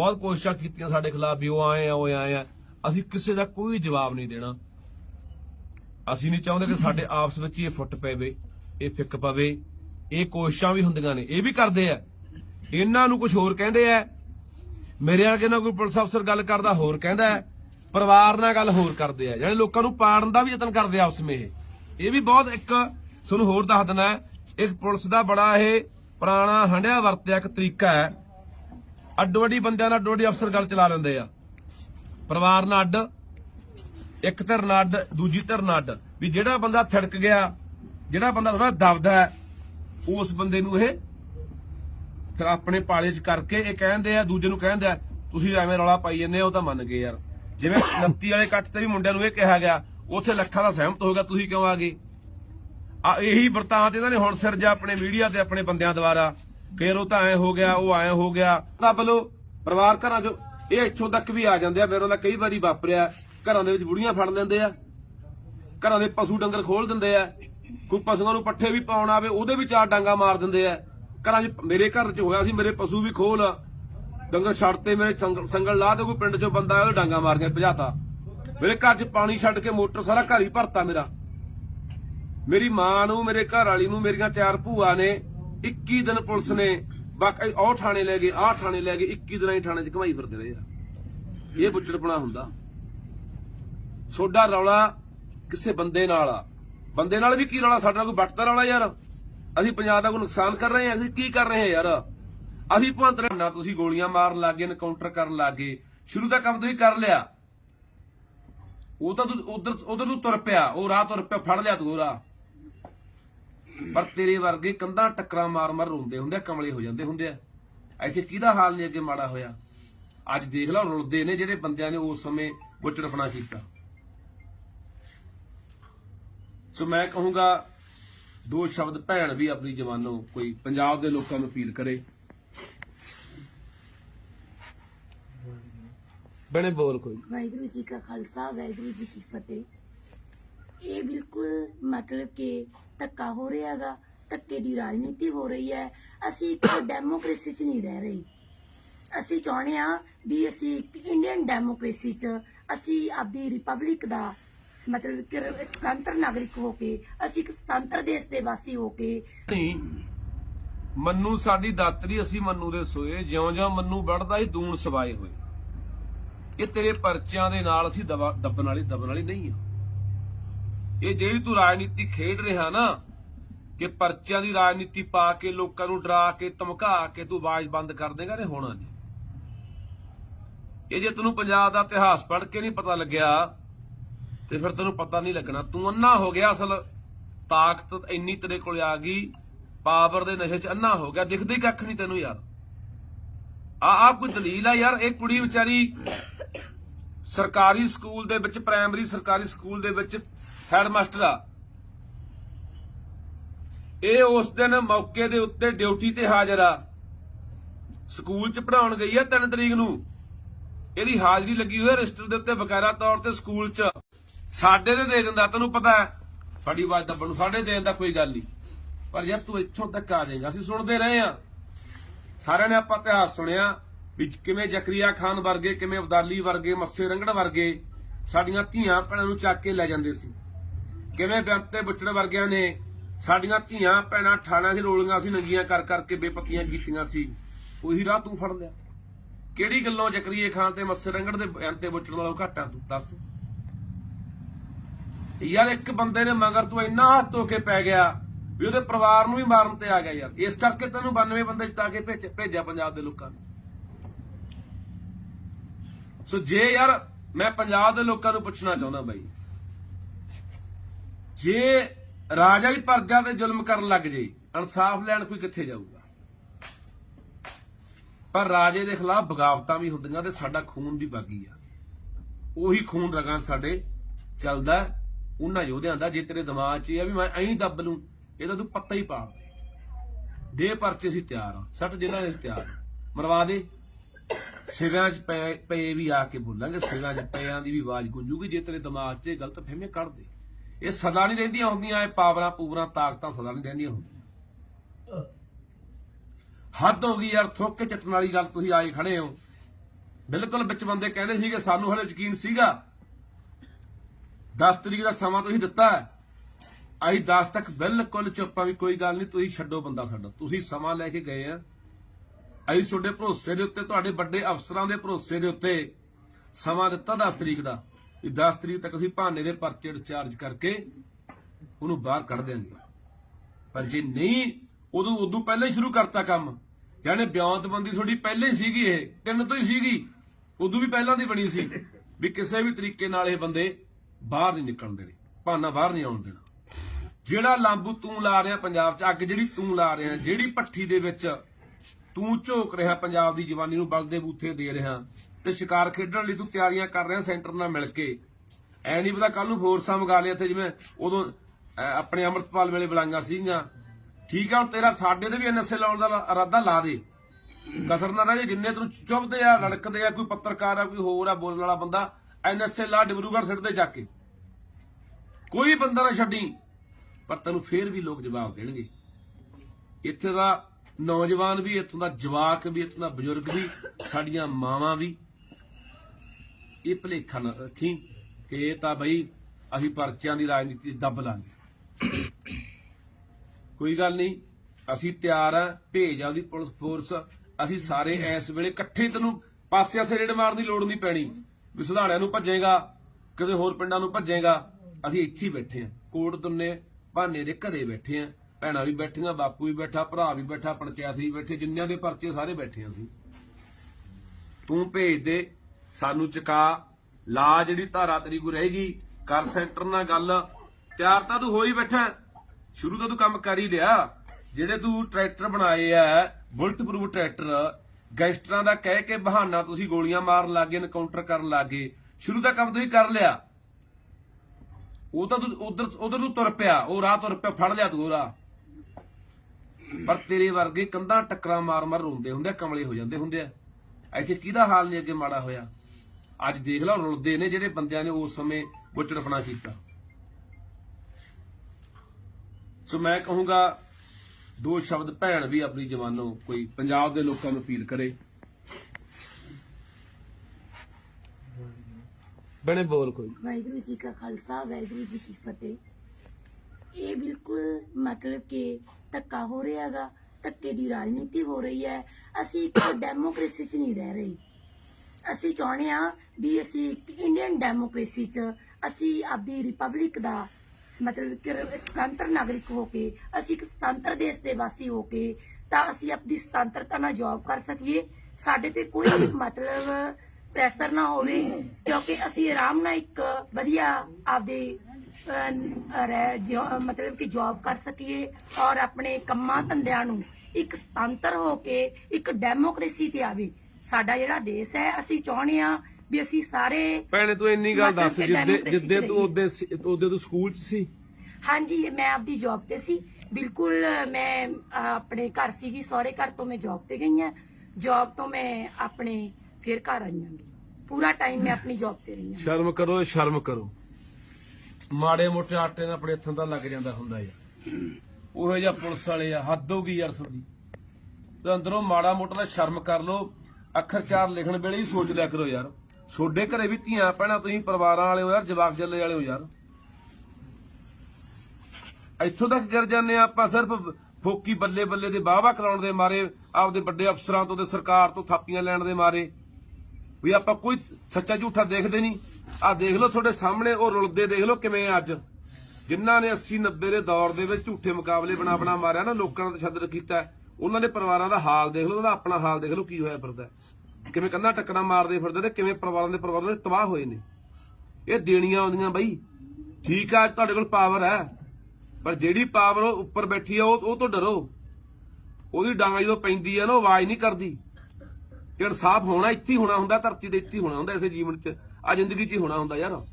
ਬਹੁਤ ਕੋਸ਼ਿਸ਼ਾਂ ਕੀਤੀਆਂ ਸਾਡੇ ਖਿਲਾਫ ਵੀ, ਉਹ ਆਏ ਆ, ਉਹ ਆਏ ਆ। ਅਸੀਂ ਕਿਸੇ ਦਾ ਕੋਈ ਜਵਾਬ ਨਹੀਂ ਦੇਣਾ। ਅਸੀਂ ਨਹੀਂ ਚਾਹੁੰਦੇ ਕਿ ਸਾਡੇ ਆਪਸ ਵਿੱਚ ਇਹ ਫੁੱਟ ਪਵੇ, ਇਹ ਫਿੱਕ ਪਵੇ। ਇਹ ਕੋਸ਼ਿਸ਼ਾਂ ਵੀ ਹੁੰਦੀਆਂ ਨੇ, ਇਹ ਵੀ ਕਰਦੇ ਆ। ਇਹਨਾਂ ਨੂੰ ਕੁਝ ਹੋਰ ਕਹਿੰਦੇ ਆ। ਮੇਰੇ ਵਰਗੇ ਨਾਲ ਕੋਈ ਪੁਲਿਸ ਅਫਸਰ ਗੱਲ ਕਰਦਾ, ਹੋਰ ਕਹਿੰਦਾ ਪਰਿਵਾਰ ਨਾਲ ਗੱਲ ਹੋਰ ਕਰਦੇ ਆ। ਜਿਹੜੇ ਲੋਕਾਂ ਨੂੰ ਪਾੜਨ ਦਾ ਵੀ ਯਤਨ ਕਰਦੇ ਆ ਆਪਸ ਵਿੱਚ ਇਹ। ਇਹ ਵੀ ਬਹੁਤ ਇੱਕ, ਤੁਹਾਨੂੰ ਹੋਰ ਦੱਸ ਦਿੰਦਾ, ਇੱਕ ਪੁਲਿਸ ਦਾ ਬੜਾ ਇਹ ਪੁਰਾਣਾ ਹੰਡਿਆ ਵਰਤਿਆ ਇੱਕ ਤਰੀਕਾ ਹੈ। ਅੱਡੋ ਅੱਡੀ ਬੰਦਿਆਂ ਨਾਲ ਅੱਡੋ ਅੱਡੀ ਅਫਸਰ ਗੱਲ ਚਲਾ ਲੈਂਦੇ ਆ। ਪਰਿਵਾਰ ਨਾਲ ਅੱਡ, ਇੱਕ ਧਿਰ ਨਾਲ ਅੱਡ, ਦੂਜੀ ਧਿਰ ਨਾਲ ਅੱਡ। ਵੀ ਜਿਹੜਾ ਬੰਦਾ ਥੜਕ ਗਿਆ, ਜਿਹੜਾ ਬੰਦਾ ਥੋੜਾ ਦਬਦਾ ਉਸ ਬੰਦੇ ਨੂੰ ਇਹ ਫਿਰ ਆਪਣੇ ਪਾਲੇ 'ਚ ਕਰਕੇ ਇਹ ਕਹਿੰਦੇ ਆ, ਦੂਜੇ ਨੂੰ ਕਹਿੰਦੇ ਆ, ਤੁਸੀਂ ਐਵੇਂ ਰੌਲਾ ਪਾਈ ਜੰਨੇ ਉਹ ਤਾਂ ਮੰਨ ਗਏ ਯਾਰ। ਜਿਵੇਂ 29 ਵਾਲੇ ਕੱਟ ਤੇ ਵੀ ਮੁੰਡਿਆਂ ਨੂੰ ਇਹ ਕਿਹਾ ਗਿਆ, ਉੱਥੇ ਲੱਖਾਂ ਦਾ ਸਹਿਮਤ ਹੋ ਗਿਆ, ਤੁਸੀਂ ਕਿਉਂ ਆ ਗਏ? ਆ ਇਹੀ ਵਰਤਾਂਤ ਇਹਨਾਂ ਨੇ ਹੁਣ ਸਿਰਜਾ ਆਪਣੇ ਮੀਡੀਆ ਤੇ, ਆਪਣੇ ਬੰਦਿਆਂ ਦੁਆਰਾ। ਫੇਰ ਉਹ ਤਾਂ ਐ ਹੋ ਗਿਆ, ਉਹ ਐ ਹੋ ਗਿਆ। ਰੱਬ ਲੋ ਪਰਿਵਾਰ ਘਰਾਂ 'ਚ ਇਹ ਇੱਥੋਂ ਤੱਕ ਵੀ ਆ ਜਾਂਦੇ ਆ, ਫਿਰ ਉਹਦਾ ਕਈ ਵਾਰੀ ਵਾਪਰਿਆ। ਘਰਾਂ ਦੇ ਵਿੱਚ ਬੁੜੀਆਂ ਫੜ ਲੈਂਦੇ ਆ। ਘਰਾਂ ਦੇ ਪਸ਼ੂ ਡੰਗਰ ਖੋਲ ਦਿੰਦੇ ਆ। ਕੋਈ ਪਸ਼ੂਆਂ ਨੂੰ ਪੱਠੇ ਵੀ ਪਾਉਣ ਆਵੇ, ਉਹਦੇ ਵੀ ਚਾਰ ਡਾਂਗਾ ਮਾਰ ਦਿੰਦੇ ਆ। ਘਰਾਂ 'ਚ ਮੇਰੇ ਘਰ 'ਚ ਹੋਇਆ ਸੀ, ਮੇਰੇ ਪਸ਼ੂ ਵੀ ਖੋਲ। ਡੰਗਰ ਛੱਡਤੇ ਮੇਰੇ ਸੰਗ- ਸੰਗਲ ਲਾ ਦੇ ਕੋਈ ਪਿੰਡ 'ਚੋਂ ਬੰਦਾ ਉਹ ਡਾਂਗਾ ਮਾਰ ਕੇ ਭਜਾਤਾ। ਮੇਰੇ ਘਰ 'ਚ ਪਾਣੀ ਛੱਡ ਕੇ ਮੋਟਰ ਸਾਰਾ ਘਰ ਹੀ ਭਰਤਾ ਮੇਰਾ। ਮੇਰੀ ਮਾਂ ਨੂੰ, ਮੇਰੇ ਘਰ ਵਾਲੀ ਨੂੰ, ਮੇਰੀਆਂ ਚਾਰ ਭੂਆ ਨੇ 21 ਦਿਨ ਪੁਲਿਸ ਨੇ ਬਾਕੀ ਉਹ ਥਾਣੇ ਲੈ ਗਏ, ਆਹ ਥਾਣੇ ਲੈ ਗਏ 21 ਦਿਨਾਂ ਹੀ ਥਾਣੇ 'ਚ ਘਮਾਈ ਫਿਰਦੇ ਰਹੇ ਆ। ਇਹ ਬੁੱਚੜਪਣਾ ਹੁੰਦਾ। ਸੋਡਾ ਰੌਲਾ ਕਿਸੇ ਬੰਦੇ ਨਾਲ ਆ। ਬੰਦੇ ਨਾਲ ਵੀ ਕੀ ਰੌਲਾ? ਸਾਡੇ ਨਾਲ ਕੋਈ ਵੱਟਦਾ ਰੌਲਾ ਯਾਰ। ਅਸੀਂ ਪੰਜਾਬ ਦਾ ਕੋਈ ਨੁਕਸਾਨ ਕਰ ਰਹੇ ਹਾਂ? ਅਸੀਂ ਕੀ ਕਰ ਰਹੇ ਹਾਂ ਯਾਰ? ਅਸੀਂ ਭਵੰਤ ਨਾ ਤੁਸੀਂ ਗੋਲੀਆਂ ਮਾਰਨ ਲੱਗੇ ਐਨਕਾਊਂਟਰ ਕਰਨ ਲੱਗੇ ਸ਼ੁਰੂ ਦਾ ਕੰਮ ਤੁਸੀਂ ਕਰ ਲਿਆ। ਉਹ ਤਾਂ ਤੂੰ ਉਧਰ ਉਧਰ ਨੂੰ ਤੁਰ ਪਿਆ। ਉਹ ਰਾਹ ਤੁਰ ਪਿਆ, ਫੜ ਲਿਆ ਤੂੰ ਰਾਹ ਪਰ ਤੇਰੇ ਵਰਗੇ ਕੰਧਾਂ ਟੱਕਰਾਂ ਮਾਰ ਮਾਰ ਰੋਂਦੇ ਹੁੰਦੇ ਆ ਕਮਲੇ ਹੋ ਜਾਂਦੇ ਹੁੰਦੇ ਆ। ਇੱਥੇ ਕਿਹਦਾ ਹਾਲ ਨਹੀਂ ਅੱਗੇ ਮਾੜਾ ਹੋਇਆ? ਅੱਜ ਦੇਖ ਲਓ ਰੁਲਦੇ ਨੇ ਜਿਹੜੇ ਬੰਦਿਆਂ ਨੇ ਉਸ ਸਮੇਂ ਬੁੱਚੜਪਣਾ ਕੀਤਾ। ਸੋ ਮੈਂ ਕਹੂੰਗਾ ਦੋ ਸ਼ਬਦ ਭੈਣ ਵੀ ਆਪਣੀ ਜਵਾਨੋਂ ਕੋਈ ਪੰਜਾਬ ਦੇ ਲੋਕਾਂ ਨੂੰ ਅਪੀਲ ਕਰੇ। ਬਣੇ ਬੋਲ ਕੋਈ। ਵਾਹਿਗੁਰੂ ਜੀ ਕਾ ਖਾਲਸਾ ਵਾਹਿਗੁਰੂ ਜੀ ਕੀ ਫਤਿਹ। ਇਹ ਬਿਲਕੁਲ ਮਤਲਬ ਕਿ ਧੱਕਾ ਹੋ ਰਿਹਾਗਾ ਧੱਕੇ ਦੀ ਰਾਜਨੀਤੀ ਹੋ ਰਹੀ ਹੈ। ਅਸੀਂ ਇੱਕ ਡੈਮੋਕ੍ਰੇਸੀ 'ਚ ਨਹੀਂ ਰਹਿ ਰਹੇ। ਅਸੀਂ ਚਾਹੁੰਦੇ ਆ ਵੀ ਅਸੀਂ ਇੱਕ ਇੰਡੀਅਨ ਡੈਮੋਕ੍ਰੇਸੀ 'ਚ ਅਸੀਂ ਆਪਦੀ ਰਿਪਬਲਿਕ ਦਾ ਮਤਲਬ ਕਿ ਸੁਤੰਤਰ ਨਾਗਰਿਕ ਹੋ ਕੇ, ਅਸੀਂ ਇੱਕ ਸੁਤੰਤਰ ਦੇਸ਼ ਦੇ ਵਾਸੀ ਹੋ ਕੇ ਨਹੀਂ, ਮੰਨੂ ਸਾਡੀ ਦਾਤਰੀ, ਅਸੀਂ ਮੰਨੂ ਦੇ ਸੋਏ, ਜਿਉਂ-ਜਿਉਂ ਮੰਨੂ ਵੜਦਾ ਹੀ ਦੂਣ ਸਵਾਏ ਹੋਏ। ਇਹ ਤੇਰੇ ਪਰਚਿਆਂ ਦੇ ਨਾਲ ਅਸੀਂ ਦਬਾ- ਦੱਬਣ ਵਾਲੀ ਦੱਬਣ ਵਾਲੀ ਨਹੀਂ ਆ। ਇਹ ਜਿਹੜੀ ਤੂੰ ਰਾਜਨੀਤੀ ਖੇਡ ਰਿਹਾ ਨਾ, ਕਿ ਪਰਚਿਆਂ ਦੀ ਰਾਜਨੀਤੀ ਪਾ ਕੇ ਲੋਕਾਂ ਨੂੰ ਡਰਾ ਕੇ, ਧਮਕਾ ਕੇ ਤੂੰ ਆਵਾਜ਼ ਬੰਦ ਕਰ ਦੇਗਾ ਇਹ ਹੋਣਾ ਨਹੀਂ ਇਹ ਜੇ ਤੈਨੂੰ ਪੰਜਾਬ ਦਾ ਇਤਿਹਾਸ ਪੜ੍ਹ ਕੇ ਨਹੀਂ ਪਤਾ ਲੱਗਿਆ, ਤੇ ਫਿਰ ਤੈਨੂੰ ਪਤਾ ਨਹੀਂ ਲੱਗਣਾ। ਤੂੰ ਅੰਨਾ ਹੋ ਗਿਆ ਅਸਲ। ਤਾਕਤ ਇੰਨੀ ਤੇਰੇ ਕੋਲ ਆ ਗਈ, ਪਾਵਰ ਦੇ ਨਸ਼ੇ 'ਚ ਅੰਨਾ ਹੋ ਗਿਆ। ਦਿਖਦੇ ਕੱਖ ਨਹੀਂ ਤੈਨੂੰ ਯਾਰ। ਆ ਆ ਕੋਈ ਦਲੀਲ ਆ ਯਾਰ। ਇਹ ਕੁੜੀ ਵਿਚਾਰੀ ਸਰਕਾਰੀ ਸਕੂਲ ਦੇ ਵਿੱਚ, ਪ੍ਰਾਇਮਰੀ ਸਰਕਾਰੀ ਸਕੂਲ ਦੇ ਵਿੱਚ ਹੈਡਮਾਸਟਰ ਆ। ਇਹ ਉਸ ਦਿਨ ਮੌਕੇ ਦੇ ਉੱਤੇ ਡਿਊਟੀ ਤੇ ਹਾਜ਼ਰ ਆ। ਸਕੂਲ 'ਚ ਪੜਾਉਣ ਗਈ ਆ 3 ਤਰੀਕ ਨੂੰ। ਇਹਦੀ ਹਾਜ਼ਰੀ ਲੱਗੀ ਹੋਈ ਹੈ ਰਜਿਸਟਰ ਦੇ ਉੱਤੇ ਬਕਾਇਦਾ ਤੌਰ ਤੇ ਸਕੂਲ 'ਚ। ਸਾਡੇ ਤੇ ਦੇ ਦਿੰਦਾ, ਤੈਨੂੰ ਪਤਾ ਸਾਡੀ ਆਵਾਜ਼ ਦੱਬਣ ਨੂੰ ਸਾਡੇ ਦੇਣ ਦਾ ਕੋਈ ਗੱਲ ਨਹੀਂ। ਪਰ ਯਾਰ ਤੂੰ ਇੱਥੋਂ ਤੱਕ ਆ ਜਾਏਗਾ, ਅਸੀਂ ਸੁਣਦੇ ਰਹੇ ਆ ਸਾਰਿਆਂ ਨੇ ਆਪਾਂ ਇਤਿਹਾਸ ਸੁਣਿਆ ਵੀ ਕਿਵੇਂ ਜ਼ਕਰੀਆ ਖਾਨ ਵਰਗੇ, ਕਿਵੇਂ ਅਬਦਾਲੀ ਵਰਗੇ, ਮੱਸੇ ਰੰਗੜ ਵਰਗੇ ਸਾਡੀਆਂ ਧੀਆਂ ਭੈਣਾਂ ਨੂੰ ਚੱਕ ਕੇ ਲੈ ਜਾਂਦੇ ਸੀ। ਕਿਵੇਂ ਬੇਅੰਤੇ ਬੁੱਚੜ ਵਰਗਿਆਂ ਨੇ ਸਾਡੀਆਂ ਧੀਆਂ, ਭੈਣਾਂ, ਠਾਣਾਂ 'ਚ ਰੋਲੀਆਂ ਸੀ, ਨੰਗੀਆਂ ਕਰ ਕਰਕੇ ਬੇਪਤੀਆਂ ਕੀਤੀਆਂ ਸੀ। ਉਹੀ ਰਾਹ ਤੂੰ ਫੜ ਲਿਆ। ਕਿਹੜੀ ਗੱਲੋਂ ਜ਼ਕਰੀਏ ਖਾਨ ਤੇ ਮੱਸੇ ਰੰਗੜ ਦੇ ਬੇਅੰਤੇ ਬੁੱਚੜ ਨਾਲੋਂ ਘੱਟ ਤੂੰ? ਦੱਸ। ਯਾਰ ਇੱਕ ਬੰਦੇ ਨੇ ਮਗਰ ਤੂੰ ਇੰਨਾ ਹੱਥ ਧੋ ਕੇ ਪੈ ਗਿਆ ਵੀ ਉਹਦੇ ਪਰਿਵਾਰ ਨੂੰ ਵੀ ਮਾਰਨ ਤੇ ਆ ਗਿਆ ਯਾਰ। ਇਸ ਕਰਕੇ ਤੈਨੂੰ 92 ਬੰਦੇ ਜਿਤਾ ਕੇ ਭੇਜ- ਭੇਜਿਆ ਪੰਜਾਬ ਦੇ ਲੋਕਾਂ ਨੂੰ। ਸੋ ਜੇ ਯਾਰ ਮੈਂ ਪੰਜਾਬ ਦੇ ਲੋਕਾਂ ਨੂੰ ਪੁੱਛਣਾ ਚਾਹੁੰਦਾ ਬਾਈ ਜੇ ਰਾਜਾ ਹੀ ਪਰਜਾ ਤੇ ਜ਼ੁਲਮ ਕਰਨ ਲੱਗ ਜੇ, ਇਨਸਾਫ ਲੈਣ ਕੋਈ ਕਿੱਥੇ ਜਾਊਗਾ ਪਰ ਰਾਜੇ ਦੇ ਖਿਲਾਫ ਬਗਾਵਤਾਂ ਵੀ ਹੁੰਦੀਆਂ ਤੇ ਸਾਡਾ ਖੂਨ ਵੀ ਬਾਗੀ ਆ ਉਹੀ ਖੂਨ ਰਗਾਂ ਸਾਡੇ ਚੱਲਦਾ ਹੈ। ਉਹਨਾਂ ਯੋਧਿਆਂ ਦਾ, ਜੇ ਤੇਰੇ ਦਿਮਾਗ 'ਚ ਇਹ ਆ ਵੀ ਮੈਂ ਐਂ ਦੱਬ ਲੂੰ ਇਹਦਾ ਤੂੰ ਪੱਤਾ ਹੀ ਪਾ ਦੇ ਦੇ ਪਰਚੇ ਸੀ ਤਿਆਰ ਆ, ਸੱਟ ਜ਼ਿਲ੍ਹਾ ਦੇ ਤਿਆਰ ਆ। ਮਰਵਾ ਦੇ ਸਿਵਿਆਂ 'ਚ ਪਏ ਪਏ ਵੀ ਆ ਕੇ ਬੋਲਾਂਗੇ ਸਿਵਿਆਂ 'ਚ ਪਿਆਂ ਦੀ ਵੀ ਆਵਾਜ਼ ਗੂੰਜੂਗੀ, ਜੇ ਤੇਰੇ ਦਿਮਾਗ 'ਚ ਇਹ ਗਲਤ ਫਹਿਮੀਆਂ ਕੱਢ ਦੇ ਇਹ ਸਦਾ ਨਹੀਂ ਰਹਿੰਦੀਆਂ ਹੁੰਦੀਆਂ, ਇਹ ਪਾਵਰਾਂ ਪੂਵਰਾਂ ਤਾਕਤਾਂ ਸਦਾ ਨਹੀਂ ਰਹਿੰਦੀਆਂ ਹੁੰਦੀਆਂ। ਹੱਦ ਹੋ ਗਈ ਯਾਰ, ਥੁੱਕ ਕੇ ਚੱਟਣ ਵਾਲੀ ਗੱਲ ਤੁਸੀਂ ਆਏ ਖੜੇ ਹੋ। ਬਿਲਕੁਲ ਵਿੱਚ ਬੰਦੇ ਕਹਿੰਦੇ ਸੀਗੇ ਸਾਨੂੰ ਹਲੇ ਯਕੀਨ ਸੀਗਾ। 10 ਤਰੀਕ ਦਾ ਸਮਾਂ ਤੁਸੀਂ ਦਿੱਤਾ ਹੈ। ਅਸੀਂ 10 ਤੱਕ ਬਿਲਕੁਲ ਚੁੱਪਾਂ ਵੀ ਕੋਈ ਗੱਲ ਨਹੀਂ, ਤੁਸੀਂ ਛੱਡੋ ਬੰਦਾ ਸਾਡਾ। ਤੁਸੀਂ ਸਮਾਂ ਲੈ ਕੇ ਗਏ ਆ। ਅਸੀਂ ਤੁਹਾਡੇ ਭਰੋਸੇ ਦੇ ਉੱਤੇ, ਤੁਹਾਡੇ ਵੱਡੇ ਅਫਸਰਾਂ ਦੇ ਭਰੋਸੇ ਦੇ ਉੱਤੇ ਸਮਾਂ ਦਿੱਤਾ 10 ਤਰੀਕ ਦਾ। ਵੀ 10 ਤਰੀਕ ਤੱਕ ਅਸੀਂ ਭਾਨੇ ਦੇ ਪਰਚੇ ਚਾਰਜ ਕਰਕੇ ਉਹਨੂੰ ਬਾਹਰ ਕੱਢ ਦਿਆਂਗੇ। ਪਰ ਜੇ ਨਹੀਂ, ਉਦੋਂ ਉਦੋਂ ਪਹਿਲਾਂ ਹੀ ਸ਼ੁਰੂ ਕਰਤਾ ਕੰਮ। ਜਾਨੇ ਬਿਆਨਤਬੰਦੀ ਤੁਹਾਡੀ ਪਹਿਲਾਂ ਹੀ ਸੀਗੀ ਇਹ, ਤਿੰਨ ਤੋਂ ਹੀ ਸੀਗੀ। ਉਦੋਂ ਵੀ ਪਹਿਲਾਂ ਦੀ ਬਣੀ ਸੀ ਵੀ ਕਿਸੇ ਵੀ ਤਰੀਕੇ ਨਾਲ ਇਹ ਬੰਦੇ ਬਾਹਰ ਨਹੀਂ ਨਿਕਲਣ ਦੇਣੇ, ਭਾਨਾ ਬਾਹਰ ਨਹੀਂ ਆਉਣ ਦੇਣਾ। ਜਿਹੜਾ ਲਾਂਬੂ ਤੂੰ ਲਾ ਰਿਹਾ ਪੰਜਾਬ 'ਚ, ਅੱਗ ਜਿਹੜੀ ਤੂੰ ਲਾ ਰਿਹਾ, ਜਿਹੜੀ ਪੱਠੀ ਦੇ ਵਿੱਚ ਤੂੰ ਝੋਕ ਰਿਹਾ ਪੰਜਾਬ ਦੀ ਜਵਾਨੀ ਨੂੰ ਬਲਦੇ ਬੂਥੇ ਦੇ ਰਿਹਾ ਤੇ ਸ਼ਿਕਾਰ ਖੇਡਣ ਲਈ ਤੂੰ ਤਿਆਰੀਆਂ ਕਰ ਰਿਹਾ, ਸੈਂਟਰ ਨਾਲ ਮਿਲ ਕੇ। ਐ ਨਹੀਂ ਪਤਾ ਕੱਲ ਨੂੰ ਫੋਰਸਾਂ ਮੰਗਾ ਲਿਆ ਇੱਥੇ ਜਿਵੇਂ ਉਦੋਂ ਆਪਣੇ ਅਮਰਤਪਾਲ ਵੇਲੇ ਬੁਲਾਈਆਂ ਸੀਗੀਆਂ। ਠੀਕ ਆ, ਹੁਣ ਤੇਰਾ ਸਾਡੇ ਤੇ ਵੀ ਐਨਐਸਏ ਲਾਉਣ ਦਾ ਇਰਾਦਾ ਲਾ ਦੇ। ਕਸਰ ਨਾ ਰਹੇ ਜਿੰਨੇ ਤੈਨੂੰ ਚੁੱਭਦੇ ਆ, ਲੜਕਦੇ ਆ, ਕੋਈ ਪੱਤਰਕਾਰ ਆ, ਕੋਈ ਹੋਰ ਆ, ਬੋਲਣ ਵਾਲਾ ਬੰਦਾ ਐਨਐਸਏ ਲਾ ਡਿਬਰੂਗੜ੍ਹ ਸਿੱਟ ਦੇ ਜਾ ਕੇ। ਕੋਈ ਬੰਦਾ ਨਾ ਛੱਡੀ, ਪਰ ਤੈਨੂੰ ਫੇਰ ਵੀ ਲੋਕ ਜਵਾਬ ਦੇਣਗੇ। ਇੱਥੇ ਦਾ ਨੌਜਵਾਨ ਵੀ, ਇੱਥੋਂ ਦਾ ਜਵਾਕ ਵੀ, ਇੱਥੋਂ ਦਾ ਬਜ਼ੁਰਗ ਵੀ, ਸਾਡੀਆਂ ਮਾਵਾਂ ਵੀ। ਇਹ ਭਲੇਖਾ ਨਾ ਰੱਖੀ ਕਿ ਇਹ ਤਾਂ ਬਈ ਅਸੀਂ ਪਰਚਿਆਂ ਦੀ ਰਾਜਨੀਤੀ 'ਚ ਦੱਬ ਲਾਂਗੇ। ਕੋਈ ਗੱਲ ਨਹੀਂ, ਅਸੀਂ ਤਿਆਰ ਆ, ਭੇਜ ਆਉਦੀ ਪੁਲਿਸ ਫੋਰਸ। ਅਸੀਂ ਸਾਰੇ ਇਸ ਵੇਲੇ ਇਕੱਠੇ ਤੈਨੂੰ ਪਾਸੇ ਆਸੇ ਰੇਡ ਮਾਰਨ ਦੀ ਲੋੜ ਨਹੀਂ ਪੈਣੀ। ਵੀ ਸੁਧਾਣਿਆਂ ਨੂੰ ਭੱਜੇਗਾ, ਕਿਸੇ ਹੋਰ ਪਿੰਡਾਂ ਨੂੰ ਭੱਜੇਗਾ। ਅਸੀਂ ਇੱਥੇ ਹੀ ਬੈਠੇ ਆ, ਕੋਟ ਤੁੰਨੇ ਭਾਨੇ ਦੇ ਘਰੇ ਬੈਠੇ ਆ। ਭੈਣਾਂ ਵੀ ਬੈਠੀਆਂ, ਬਾਪੂ ਵੀ ਬੈਠਾ, ਭਰਾ ਵੀ ਬੈਠਾ, ਪੰਚਾਇਤ ਵੀ ਬੈਠੇ, ਜਿੰਨਿਆਂ ਦੇ ਪਰਚੇ ਸਾਰੇ ਬੈਠੇ ਆ ਅਸੀਂ। ਤੂੰ ਭੇਜ ਦੇ ਸਾਨੂੰ ਚੁਕਾ, ਲਾ ਜਿਹੜੀ ਧਾਰਾ ਤੇਰੀ ਕੋ ਰਹੇਗੀ, ਕਰ ਸੈਂਟਰ ਨਾਲ ਗੱਲ। ਤਿਆਰ ਤਾਂ ਤੂੰ ਹੋ ਹੀ ਬੈਠਾ। ਸ਼ੁਰੂ ਤੋਂ ਤੂੰ ਕੰਮ ਕਰ ਹੀ ਲਿਆ। ਜਿਹੜੇ ਤੂੰ ਟਰੈਕਟਰ ਬਣਾਏ ਆ ਬੁਲਟ ਪ੍ਰੂਫ ਟਰੈਕਟਰ, ਗੈਂਗਸਟਰਾਂ ਦਾ ਕਹਿ ਕੇ ਬਹਾਨਾ ਤੁਸੀਂ ਗੋਲੀਆਂ ਮਾਰਨ ਲੱਗੇ ਇਨਕਾਊਂਟਰ ਕਰਨ ਲੱਗੇ ਸ਼ੁਰੂ ਦਾ ਕੰਮ ਤੁਸੀਂ ਕਰ ਲਿਆ। ਉਹ ਤਾਂ ਤੂੰ ਉਧਰ ਉਧਰ ਤੂੰ ਤੁਰ ਪਿਆ, ਉਹ ਰਾਹ ਤੁਰ ਪਿਆ, ਫੜ ਲਿਆ ਤੂੰ ਰਾਹ। ਪਰ ਤੇਰੇ ਵਰਗੇ ਕੰਧਾਂ ਟੱਕਰਾਂ ਮਾਰ ਮਾਰ ਰੋਂਦੇ ਹੁੰਦੇ ਕਮਲੇ ਹੋ ਜਾਂਦੇ ਹੁੰਦੇ ਆ। ਇੱਥੇ ਕਿਹਦਾ ਹਾਲ ਨਹੀਂ ਅੱਗੇ ਮਾੜਾ ਹੋਇਆ? ਅੱਜ ਦੇਖ ਲਓ ਰੁਲਦੇ ਨੇ ਜਿਹੜੇ ਬੰਦਿਆਂ ਨੇ ਉਸ ਸਮੇਂ ਬੁੱਚੜਫਣਾ ਕੀਤਾ। ਸੋ ਮੈਂ ਕਹੂੰਗਾ ਦੋ ਸ਼ਬਦ ਭੈਣ ਵੀ ਆਪਣੀ ਜਵਾਨੋਂ ਕੋਈ ਪੰਜਾਬ ਦੇ ਲੋਕਾਂ ਨੂੰ ਅਪੀਲ ਕਰੇ। ਬਣੇ ਬੋਲ ਕੋਈ। ਵਾਹਿਗੁਰੂ ਜੀ ਕਾ ਖਾਲਸਾ ਵਾਹਿਗੁਰੂ ਜੀ ਕੀ ਫਤਿਹ। ਇਹ ਬਿਲਕੁਲ ਮਤਲਬ ਕਿ ਧੱਕਾ ਹੋ ਰਿਹਾਗਾ ਧੱਕੇ ਦੀ ਰਾਜਨੀਤੀ ਹੋ ਰਹੀ ਹੈ। ਅਸੀਂ ਇੱਕ ਡੈਮੋਕ੍ਰੇਸੀ 'ਚ ਨਹੀਂ ਰਹਿ ਰਹੇ। ਅਸੀਂ ਚਾਹੁੰਦੇ ਆ ਵੀ ਅਸੀਂ ਇੱਕ ਇੰਡੀਅਨ ਡੈਮੋਕ੍ਰੇਸੀ 'ਚ ਅਸੀਂ ਆਪਦੀ ਰਿਪਬਲਿਕ ਦਾ ਮਤਲਬ ਕਿ ਸੁਤੰਤਰ ਨਾਗਰਿਕ ਹੋ ਕੇ, ਅਸੀਂ ਇੱਕ ਸੁਤੰਤਰ ਦੇਸ਼ ਦੇ ਵਾਸੀ ਹੋ ਕੇ ਤਾਂ ਅਸੀਂ ਆਪਣੀ ਸੁਤੰਤਰਤਾ ਨਾਲ ਜੌਬ ਕਰ ਸਕੀਏ। ਸਾਡੇ ਤੇ ਕੋਈ ਮਤਲਬ ਪ੍ਰੈਸ਼ਰ ਨਾ ਹੋਵੇ, ਕਿਉਂਕਿ ਅਸੀਂ ਆਰਾਮ ਨਾਲ ਇੱਕ ਵਧੀਆ ਆਪਦੇ ਮਤਲਬ ਕਿ ਜੌਬ ਕਰ ਸਕੀਏ ਔਰ ਆਪਣੇ ਕੰਮਾਂ ਧੰਦਿਆਂ ਨੂੰ ਇੱਕ ਸੁਤੰਤਰ ਹੋ ਕੇ ਇੱਕ ਡੈਮੋਕ੍ਰੇਸੀ ਤੇ ਆਵੇ। ਸਾਡਾ ਜਿਹੜਾ ਦੇਸ਼ ਹੈ ਅਸੀਂ ਚਾਹੁੰਦੇ ਆ ਵੀ ਅਸੀਂ ਸਾਰੇ ਭੈਣੇ ਤੂੰ ਇੰਨੀ ਗੱਲ ਮਤਲਬ ਦੱਸ ਕਿ ਜਿੱਦੇ democracy ਜਿੱਦੇ ਤੂੰ ਉਹਦੇ ਉਹਦੇ ਤੂੰ ਸਕੂਲ 'ਚ ਸੀ? ਹਾਂਜੀ ਮੈਂ ਆਪਦੀ ਜੌਬ ਤੇ ਸੀ। ਬਿਲਕੁਲ ਮੈਂ ਅਹ, ਆਪਣੇ ਘਰ ਸੀਗੀ ਸਹੁਰੇ ਘਰ ਤੋਂ ਮੈਂ ਜੌਬ ਤੇ ਗਈ ਹਾਂ। ਜੌਬ ਤੋਂ ਮੈਂ ਆਪਣੇ ਫਿਰ ਘਰ ਆਈ ਹਾਂ। ਪੂਰਾ ਟਾਈਮ ਮੈਂ ਆਪਣੀ ਜੌਬ ਤੇ ਰਹੀ ਹਾਂ। ਸ਼ਰਮ ਕਰੋ ਸ਼ਰਮ ਕਰੋ। ਮਾੜੇ ਮੋਟੇ ਆਟੇ ਨਾਲ ਆਪਣੇ ਹੱਥਾਂ ਦਾ ਲੱਗ ਜਾਂਦਾ ਹੁੰਦਾ ਯਾਰ। ਉਹੋ ਜਿਹਾ ਪੁਲਿਸ ਵਾਲੇ ਆ ਹੱਦ ਹੋ ਗਈ ਯਾਰ ਤੁਹਾਡੀ। ਤੇ ਅੰਦਰੋਂ ਮਾੜਾ ਮੋਟਾ ਦਾ ਸ਼ਰਮ ਕਰ ਲੋ ਅੱਖਰ ਚਾਰ ਲਿਖਣ ਵੇਲੇ ਹੀ ਸੋਚ ਲਿਆ ਕਰੋ ਯਾਰ। ਛੋਡੇ ਘਰੇ ਵੀ ਧੀਆਂ, ਭੈਣਾਂ ਤੁਸੀਂ ਪਰਿਵਾਰਾਂ ਵਾਲੇ ਹੋ ਯਾਰ, ਜਵਾਕ ਜੱਲੇ ਵਾਲੇ ਹੋ ਯਾਰ। ਇੱਥੋਂ ਤੱਕ ਕਰ ਜਾਂਦੇ ਆਪਾਂ ਸਿਰਫ ਫੋਕੀ ਬੱਲੇ ਬੱਲੇ ਦੇ ਵਾਹਵਾ ਕਰਾਉਣ ਦੇ ਮਾਰੇ, ਆਪਦੇ ਵੱਡੇ ਅਫਸਰਾਂ ਤੋਂ ਤੇ ਸਰਕਾਰ ਤੋਂ ਥਾਪੀਆਂ ਲੈਣ ਦੇ ਮਾਰੇ। ਵੀ ਆਪਾਂ ਕੋਈ ਸੱਚਾ ਝੂਠਾ ਦੇਖਦੇ ਨਹੀਂ। ਆ ਦੇਖ ਲਓ ਤੁਹਾਡੇ ਸਾਹਮਣੇ, ਉਹ ਰੁਲਦੇ ਦੇਖ ਲਓ ਕਿਵੇਂ ਆ ਅੱਜ। ਜਿਨ੍ਹਾਂ ਨੇ 80 90 ਦੇ ਦੌਰ ਦੇ ਵਿੱਚ ਝੂਠੇ ਮੁਕਾਬਲੇ ਬਣਾ ਬਣਾ ਮਾਰਿਆ ਨਾ, ਲੋਕਾਂ ਨਾਲ ਤਸ਼ੱਦਦ ਕੀਤਾ। ਉਹਨਾਂ ਦੇ ਪਰਿਵਾਰਾਂ ਦਾ ਹਾਲ ਦੇਖ ਲਓ ਉਹਦਾ ਆਪਣਾ ਹਾਲ ਦੇਖ ਲਓ, ਕੀ ਹੋਇਆ ਫਿਰਦਾ ਕਿਵੇਂ ਕੰਧਾਂ ਟੱਕਰਾਂ ਮਾਰਦੇ ਫਿਰਦੇ ਨੇ, ਕਿਵੇਂ ਪਰਿਵਾਰਾਂ ਦੇ ਪਰਿਵਾਰ ਦੇ ਤਬਾਹ ਹੋਏ ਨੇ। ਇਹ ਦੇਣੀਆਂ ਆਉਂਦੀਆਂ ਬਈ। ਠੀਕ ਆ ਤੁਹਾਡੇ ਕੋਲ ਪਾਵਰ ਹੈ। ਪਰ ਜਿਹੜੀ ਪਾਵਰ ਉਹ ਉੱਪਰ ਬੈਠੀ ਆ, ਉਹ ਉਹ ਤੋਂ ਡਰੋ। ਉਹਦੀ ਡਾਂਗ ਜਦੋਂ ਪੈਂਦੀ ਆ ਨਾ, ਉਹ ਆਵਾਜ਼ ਨਹੀਂ ਕਰਦੀ। ਤੇ ਇਨਸਾਫ ਹੋਣਾ, ਇੱਥੇ ਹੋਣਾ ਹੁੰਦਾ, ਧਰਤੀ ਦੇ ਇੱਥੇ ਹੋਣਾ ਹੁੰਦਾ, ਇਸੇ ਜੀਵਨ 'ਚ। ਆ ਜ਼ਿੰਦਗੀ 'ਚ ਹੀ ਹੋਣਾ ਹੁੰਦਾ ਯਾਰ।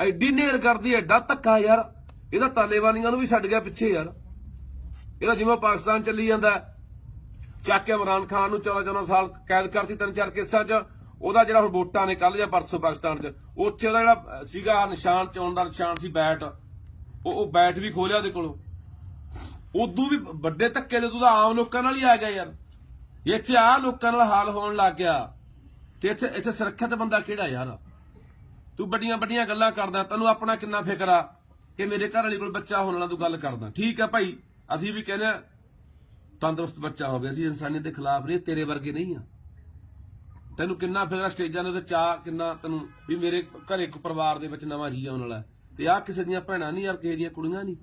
ਐਡੀ ਨੇਰ ਕਰਦੀ, ਐਡਾ ਧੱਕਾ ਯਾਰ। ਇਹਦਾ ਤਾਲੇਬਾਨੀਆਂ ਨੂੰ ਵੀ ਛੱਡ ਗਿਆ ਪਿੱਛੇ ਯਾਰ। ਇਹਦਾ ਜਿਵੇਂ ਪਾਕਿਸਤਾਨ ਚੱਲੀ ਜਾਂਦਾ ਚੱਕ ਕੇ ਇਮਰਾਨ ਖਾਨ ਨੂੰ 14 14 ਸਾਲ ਕੈਦ ਕਰਤੀ, ਤਿੰਨ ਚਾਰ ਕੇਸਾਂ 'ਚ। ਉਹਦਾ ਜਿਹੜਾ ਹੁਣ ਵੋਟਾਂ ਨੇ ਕੱਲ ਜਾਂ ਪਰਸੋਂ ਪਾਕਿਸਤਾਨ 'ਚ, ਉੱਥੇ ਉਹਦਾ ਜਿਹੜਾ ਸੀਗਾ ਨਿਸ਼ਾਨ, ਚੋਣ ਦਾ ਨਿਸ਼ਾਨ ਸੀ ਬੈਟ। ਉਹ ਉਹ ਬੈਟ ਵੀ ਖੋਲਿਆ ਉਹਦੇ ਕੋਲੋਂ। ਉਦੋਂ ਵੀ ਵੱਡੇ ਧੱਕੇ ਦੇ ਤੂੰ ਤਾਂ ਆਮ ਲੋਕਾਂ ਨਾਲ ਹੀ ਆ ਗਿਆ ਯਾਰ। ਇੱਥੇ ਆ ਲੋਕਾਂ ਨਾਲ ਹਾਲ ਹੋਣ ਲੱਗ ਗਿਆ। ਤੇ ਇੱਥੇ ਇੱਥੇ ਸੁਰੱਖਿਅਤ ਬੰਦਾ ਕਿਹੜਾ ਯਾਰ? ਤੂੰ ਵੱਡੀਆਂ ਵੱਡੀਆਂ ਗੱਲਾਂ ਕਰਦਾ, ਤੈਨੂੰ ਆਪਣਾ ਕਿੰਨਾ ਫਿਕਰ ਆ ਕਿ ਮੇਰੇ ਘਰ ਵਾਲੀ ਕੋਲ ਬੱਚਾ ਹੋਣ ਵਾਲਾ ਤੂੰ ਗੱਲ ਕਰਦਾ। ਠੀਕ ਆ ਭਾਈ। ਅਸੀਂ ਵੀ ਕਹਿੰਦੇ ਆ, ਤੰਦਰੁਸਤ ਬੱਚਾ ਹੋਵੇ, ਅਸੀਂ ਇਨਸਾਨੀਅਤ ਦੇ ਖਿਲਾਫ ਨਹੀਂ, ਤੇਰੇ ਵਰਗੇ ਨਹੀਂ ਆ। ਤੈਨੂੰ ਕਿੰਨਾ ਫਿਕਰ ਸਟੇਜਾਂ ਦੇ ਉੱਤੇ ਚਾਹ ਕਿੰਨਾ ਤੈਨੂੰ ਵੀ ਮੇਰੇ ਘਰੇ ਇੱਕ ਪਰਿਵਾਰ ਦੇ ਵਿੱਚ ਨਵਾਂ ਜੀ ਆਉਣ ਵਾਲਾ ਤੇ ਆ ਕਿਸੇ ਦੀਆਂ ਭੈਣਾਂ ਨਹੀਂ ਯਾਰ ਕਿਸੇ ਦੀਆਂ ਕੁੜੀਆਂ ਨਹੀਂ,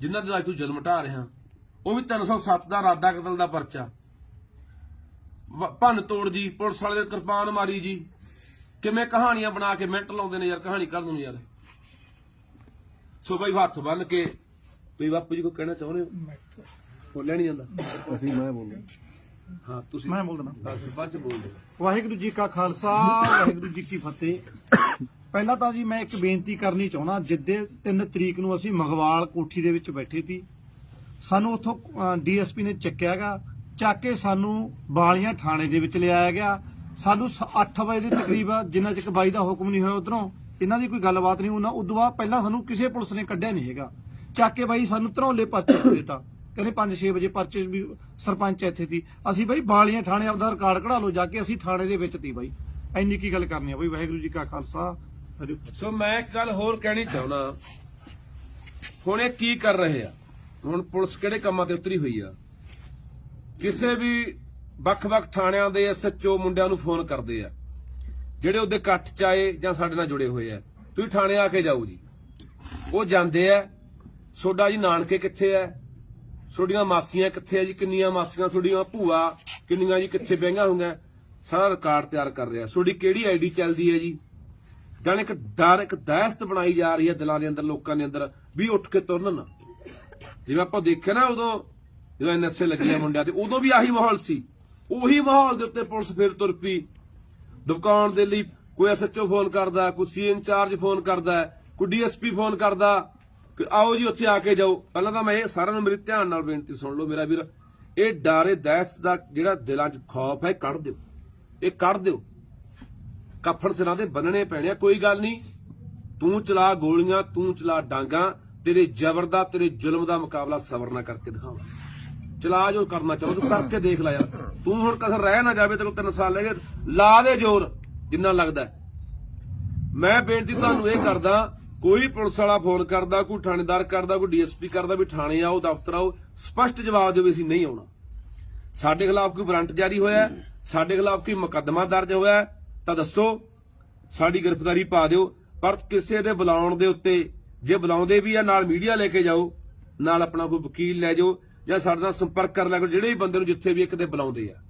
ਜਿਨ੍ਹਾਂ ਦੇ ਅੱਜ ਤੂੰ ਜਨਮ ਢਾ ਰਿਹਾ। ਉਹ ਵੀ 307 ਦਾ, ਰਾਦਾ ਕਤਲ ਦਾ ਪਰਚਾ। ਭੰਨ ਤੋੜ ਜੀ, ਪੁਲਿਸ ਵਾਲੇ ਦੇ ਕਿਰਪਾਨ ਮਾਰੀ ਜੀ। ਕਿਵੇਂ ਕਹਾਣੀਆਂ ਬਣਾ ਕੇ ਮਿੰਟ ਲਾਉਂਦੇ ਨੇ ਯਾਰ, ਕਹਾਣੀ ਕਰ ਨੂੰ ਯਾਰ। ਸੋ ਬਈ ਹੱਥ ਬੰਨ ਕੇ ਤੁਸੀਂ ਬਾਪੂ ਜੀ ਕੋ ਕਹਿਣਾ ਚਾਹੁੰਦੇ ਹੋ? ਬੋਲਿਆ ਨਹੀਂ ਜਾਂਦਾ? ਅਸੀਂ ਮੈਂ ਬੋਲਦਾ। ਹਾਂ ਤੁਸੀਂ ਮੈਂ ਬੋਲਦਾ ਹਾਂ, ਸਰਪੰਚ ਬੋਲਦੇ। ਵਾਹਿਗੁਰੂ ਜੀ ਕਾ ਖਾਲਸਾ ਵਾਹਿਗੁਰੂ ਜੀ ਕੀ ਫਤਿਹ। ਪਹਿਲਾਂ ਤਾਂ ਜੀ ਮੈਂ ਇੱਕ ਬੇਨਤੀ ਕਰਨੀ ਚਾਹੁੰਦਾ ਜਿੱਦੇ 3 ਤਰੀਕ ਨੂੰ ਅਸੀਂ ਮਗਵਾਲ ਕੋਠੀ ਦੇ ਵਿੱਚ ਬੈਠੇ ਸੀ ਸਾਨੂੰ ਉੱਥੋਂ ਡੀਐਸਪੀ ਨੇ ਚੱਕਿਆਗਾ ਚੱਕ ਕੇ ਸਾਨੂੰ ਬਾਲੀਆਂ ਥਾਣੇ ਦੇ ਵਿੱਚ ਲਿਆਇਆ ਗਿਆ। ਸਾਨੂੰ 8 ਵਜੇ ਦੇ ਤਕਰੀਬ ਜਿੰਨਾ ਚਿਰ ਬਾਈ ਦਾ ਹੁਕਮ ਨਹੀਂ ਹੋਇਆ ਉਧਰੋਂ ਇਹਨਾਂ ਦੀ ਕੋਈ ਗੱਲਬਾਤ ਨਹੀਂ ਉਹਨਾਂ ਉਦੋਂ ਬਾਅਦ ਪਹਿਲਾਂ ਸਾਨੂੰ ਕਿਸੇ ਪੁਲਿਸ ਨੇ ਕੱਢਿਆ ਨਹੀਂ ਹੈਗਾ। ਚੱਕ ਕੇ ਬਾਈ ਸਾਨੂੰ ਧਰੋਲੇ ਪਰਚੇ ਦੇ ਦਿੱਤਾ। ਕਹਿੰਦੇ 5-6 ਵਜੇ ਪਰਚੇ ਵੀ ਸਰਪੰਚ ਇੱਥੇ ਸੀ। ਅਸੀਂ ਬਾਈ ਬਾਲੀਆਂ ਥਾਣੇ ਆਪਦਾ ਰਿਕਾਰਡ ਕਢਾ ਲਓ, ਜਾ ਕੇ ਅਸੀਂ ਥਾਣੇ ਦੇ ਵਿੱਚ ਤੀ ਬਾਈ। ਇੰਨੀ ਕੀ ਗੱਲ ਕਰਨੀ ਆ ਬਾਈ, ਵਾਹਿਗੁਰੂ ਜੀ ਕਾ ਖਾਲਸਾ ਸੋ ਮੈਂ ਇੱਕ ਗੱਲ ਹੋਰ ਕਹਿਣੀ ਚਾਹੁੰਦਾ। ਹੁਣ ਇਹ ਕੀ ਕਰ ਰਹੇ ਆ? ਹੁਣ ਪੁਲਿਸ ਕਿਹੜੇ ਕੰਮਾਂ ਤੇ ਉਤਰੀ ਹੋਈ ਆ? ਕਿਸੇ ਵੀ ਵੱਖ-ਵੱਖ ਥਾਣਿਆਂ ਦੇ ਐਸਐਚਓ ਮੁੰਡਿਆਂ ਨੂੰ ਫੋਨ ਕਰਦੇ ਆ। ਜਿਹੜੇ ਉਹਦੇ ਇਕੱਠ ਚ ਆਏ ਜਾਂ ਸਾਡੇ ਨਾਲ ਜੁੜੇ ਹੋਏ ਆ। ਤੁਸੀਂ ਥਾਣੇ ਆ ਕੇ ਜਾਓ ਜੀ। ਉਹ ਜਾਂਦੇ ਆ ਸੋਡਾ ਜੀ ਨਾਨਕੇ ਕਿੱਥੇ ਆ ਤੁਹਾਡੀਆਂ ਮਾਸੀਆਂ ਕਿੱਥੇ ਆ ਜੀ? ਕਿੰਨੀਆਂ ਮਾਸੀਆਂ ਤੁਹਾਡੀਆਂ ਭੂਆ, ਕਿੰਨੀਆਂ ਜੀ ਕਿੱਥੇ ਬਹਿਆਂ ਹੋਈਆਂ? ਸਾਰਾ ਰਿਕਾਰਡ ਤਿਆਰ ਕਰ ਰਿਹਾ। ਤੁਹਾਡੀ ਕਿਹੜੀ ਆਈਡੀ ਚੱਲਦੀ ਹੈ ਜੀ? ਜਾਨ ਇੱਕ ਡਰ, ਇੱਕ ਦਹਿਸ਼ਤ ਬਣਾਈ ਜਾ ਰਹੀ ਹੈ ਦਿਲਾਂ ਦੇ ਅੰਦਰ, ਲੋਕਾਂ ਦੇ ਅੰਦਰ, ਵੀ ਉੱਠ ਕੇ ਤੁਰਨ। ਨਾ ਜਿਵੇਂ ਆਪਾਂ ਦੇਖਿਆ ਨਾ ਉਦੋਂ, ਜਦੋਂ ਐਨਐਸਏ ਲੱਗੀਆਂ ਮੁੰਡਿਆਂ ਤੇ, ਉਦੋਂ ਵੀ ਆਹੀ ਮਾਹੌਲ ਸੀ। ਉਹੀ ਮਾਹੌਲ ਦੇ ਉੱਤੇ ਪੁਲਿਸ ਫਿਰ ਤੁਰ ਪਈ। ਦੁਕਾਨ ਦੇ ਲਈ ਕੋਈ ਐਸਐਚਓ ਫੋਨ ਕਰਦਾ, ਕੋਈ ਸੀ ਇੰਚਾਰਜ ਫੋਨ ਕਰਦਾ, ਕੋਈ ਡੀਐਸਪੀ ਫੋਨ ਕਰਦਾ। ਆਓ ਜੀ ਉੱਥੇ ਆ ਕੇ ਜਾਓ। ਪਹਿਲਾਂ ਤਾਂ ਮੈਂ ਇਹ ਸਾਰਿਆਂ ਨੂੰ ਮੇਰੀ ਧਿਆਨ ਨਾਲ ਬੇਨਤੀ ਸੁਣ ਲਓ ਮੇਰਾ ਵੀਰ। ਇਹ ਡਾਰੇ ਦਹਿਸ਼ਤ ਦਾ ਜਿਹੜਾ ਦਿਲਾਂ 'ਚ ਖੌਫ ਹੈ, ਕੱਢ ਦਿਓ। ਇਹ ਕੱਢ ਦਿਓ। ਕੱਫੜ ਸਿਰਾਂ ਦੇ ਬੰਨਣੇ ਪੈਣੇ ਕੋਈ ਗੱਲ ਨਹੀਂ। ਤੂੰ ਚਲਾ ਗੋਲੀਆਂ, ਤੂੰ ਚਲਾ ਡਾਂਗਾ, ਤੇਰੇ ਜ਼ਬਰ ਦਾ, ਤੇਰੇ ਜ਼ੁਲਮ ਦਾ ਮੁਕਾਬਲਾ ਸਬਰ ਨਾ ਕਰਕੇ ਦਿਖਾਵਾ। ਚਲਾ ਜੋ ਕਰਨਾ ਚਾਹੋ, ਤੂੰ ਕਰਕੇ ਦੇਖ ਲੈ ਯਾਰ। ਤੂੰ ਹੁਣ ਕਸਰ ਰਹਿ ਨਾ ਜਾਵੇ, ਤੈਨੂੰ ਤਿੰਨ ਸਾਲ ਲੱਗੇ ਲਾ ਦੇ ਜ਼ੋਰ, ਜਿੰਨਾ ਲੱਗਦਾ ਮੈਂ ਬੇਨਤੀ ਤੁਹਾਨੂੰ ਇਹ ਕਰਦਾ ਕੋਈ ਪੁਲਿਸ ਵਾਲਾ ਫੋਨ ਕਰਦਾ, ਕੋਈ ਥਾਣੇਦਾਰ ਕਰਦਾ, ਕੋਈ ਡੀਐਸਪੀ ਕਰਦਾ ਵੀ ਥਾਣੇ ਆਓ, ਦਫ਼ਤਰ ਆਓ, ਸਪਸ਼ਟ ਜਵਾਬ ਦਿਓ ਵੀ ਅਸੀਂ ਨਹੀਂ ਆਉਣਾ। ਸਾਡੇ ਖਿਲਾਫ ਕੋਈ ਵਾਰੰਟ ਜਾਰੀ ਹੋਇਆ, ਸਾਡੇ ਖਿਲਾਫ ਕੋਈ ਮੁਕੱਦਮਾ ਦਰਜ ਹੋਇਆ, ਤਾਂ ਦੱਸੋ, ਸਾਡੀ ਗ੍ਰਿਫਤਾਰੀ ਪਾ ਦਿਓ। ਪਰ ਕਿਸੇ ਦੇ ਬੁਲਾਉਣ ਦੇ ਉੱਤੇ, ਜੇ ਬੁਲਾਉਂਦੇ ਵੀ ਆ, ਨਾਲ ਮੀਡੀਆ ਲੈ ਕੇ ਜਾਓ, ਨਾਲ ਆਪਣਾ ਕੋਈ ਵਕੀਲ ਲੈ ਜਾਓ, ਜਾਂ ਸਾਡੇ ਨਾਲ ਸੰਪਰਕ ਕਰ ਲਿਆ ਕਰੋ ਜਿਹੜੇ ਵੀ ਬੰਦੇ ਨੂੰ ਜਿੱਥੇ ਵੀ ਇੱਕ ਦੇ ਬੁਲਾਉਂਦੇ ਆ।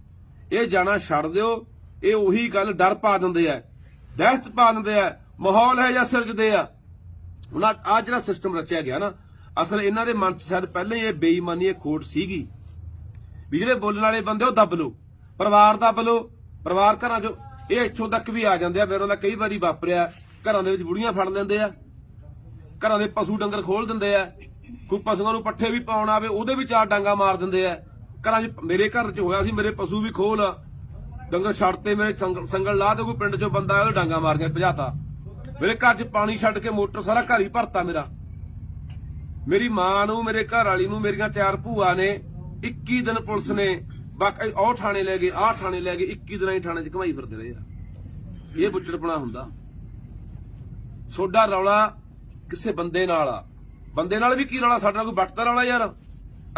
ਇਹ ਜਾਣਾ ਛੱਡ ਦਿਓ, ਇਹ ਉਹੀ ਗੱਲ ਡਰ ਪਾ ਦਿੰਦੇ ਆ, ਦਹਿਸ਼ਤ ਪਾ ਦਿੰਦੇ ਆ, ਮਾਹੌਲ ਹੈ ਜਾਂ ਸਿਰਜਦੇ ਆ। ਹੁਣ ਆ ਜਿਹੜਾ ਸਿਸਟਮ ਰਚਿਆ ਗਿਆ ਨਾ, ਅਸਲ ਇਹਨਾਂ ਦੇ ਮਨ 'ਚ ਸ਼ਾਇਦ ਪਹਿਲਾਂ ਹੀ ਇਹ ਬੇਈਮਾਨੀ ਇਹ ਖੋਟ ਸੀਗੀ। ਵੀ ਜਿਹੜੇ ਬੋਲਣ ਵਾਲੇ ਬੰਦੇ ਉਹ ਦੱਬ ਲਓ, ਪਰਿਵਾਰ ਦੱਬ ਲੋ ਪਰਿਵਾਰ ਘਰਾਂ 'ਚ ਇਹ ਇੱਥੋਂ ਤੱਕ ਵੀ ਆ ਜਾਂਦੇ ਆ ਮੇਰੇ ਨਾਲ ਕਈ ਵਾਰੀ ਵਾਪਰਿਆ, ਘਰਾਂ ਦੇ ਵਿੱਚ ਬੁੜੀਆਂ ਫੜ ਲੈਂਦੇ ਆ, ਘਰਾਂ ਦੇ ਪਸ਼ੂ ਡੰਗਰ ਖੋਲ ਦਿੰਦੇ ਆ, ਕੋਈ ਪਸ਼ੂਆਂ ਨੂੰ ਪੱਠੇ ਵੀ ਪਾਉਣ ਆਵੇ, ਉਹਦੇ ਵੀ ਚਾਰ ਡਾਂਗਾ ਮਾਰ ਦਿੰਦੇ ਆ। ਘਰਾਂ 'ਚ ਮੇਰੇ ਘਰ 'ਚ ਹੋਇਆ ਸੀ, ਮੇਰੇ ਪਸ਼ੂ ਵੀ ਖੋਲ ਡੰਗਰ ਛੱਡਤੇ ਮੇਰੇ ਸੰਗਲ ਲਾ ਤੇ ਕੋਈ ਪਿੰਡ 'ਚੋਂ ਬੰਦਾ ਉਹ ਡਾਂਗਾ ਮਾਰ ਕੇ ਭਜਾਤਾ। ਮੇਰੇ ਘਰ 'ਚ ਪਾਣੀ ਛੱਡ ਕੇ ਮੋਟਰ ਸਾਰਾ ਘਰ ਹੀ ਭਰਤਾ ਮੇਰਾ। ਮੇਰੀ ਮਾਂ ਨੂੰ, ਮੇਰੇ ਘਰ ਵਾਲੀ ਨੂੰ, ਮੇਰੀਆਂ ਚਾਰ ਭੂਆ ਨੇ 21 ਦਿਨ ਪੁਲਿਸ ਨੇ ਬਾਕੀ ਉਹ ਥਾਣੇ ਲੈ ਗਏ, ਆਹ ਥਾਣੇ ਲੈ ਗਏ 21 ਦਿਨਾਂ ਹੀ ਥਾਣੇ 'ਚ ਘਮਾਈ ਫਿਰਦੇ ਰਹੇ ਆ। ਇਹ ਬੁੱਚੜਪਣਾ ਹੁੰਦਾ। ਸੋਡਾ ਰੌਲਾ ਕਿਸੇ ਬੰਦੇ ਨਾਲ ਆ। ਬੰਦੇ ਨਾਲ ਵੀ ਕੀ ਰੌਲਾ? ਸਾਡੇ ਨਾਲ ਕੋਈ ਵੱਟਦਾ ਰੌਲਾ ਯਾਰ।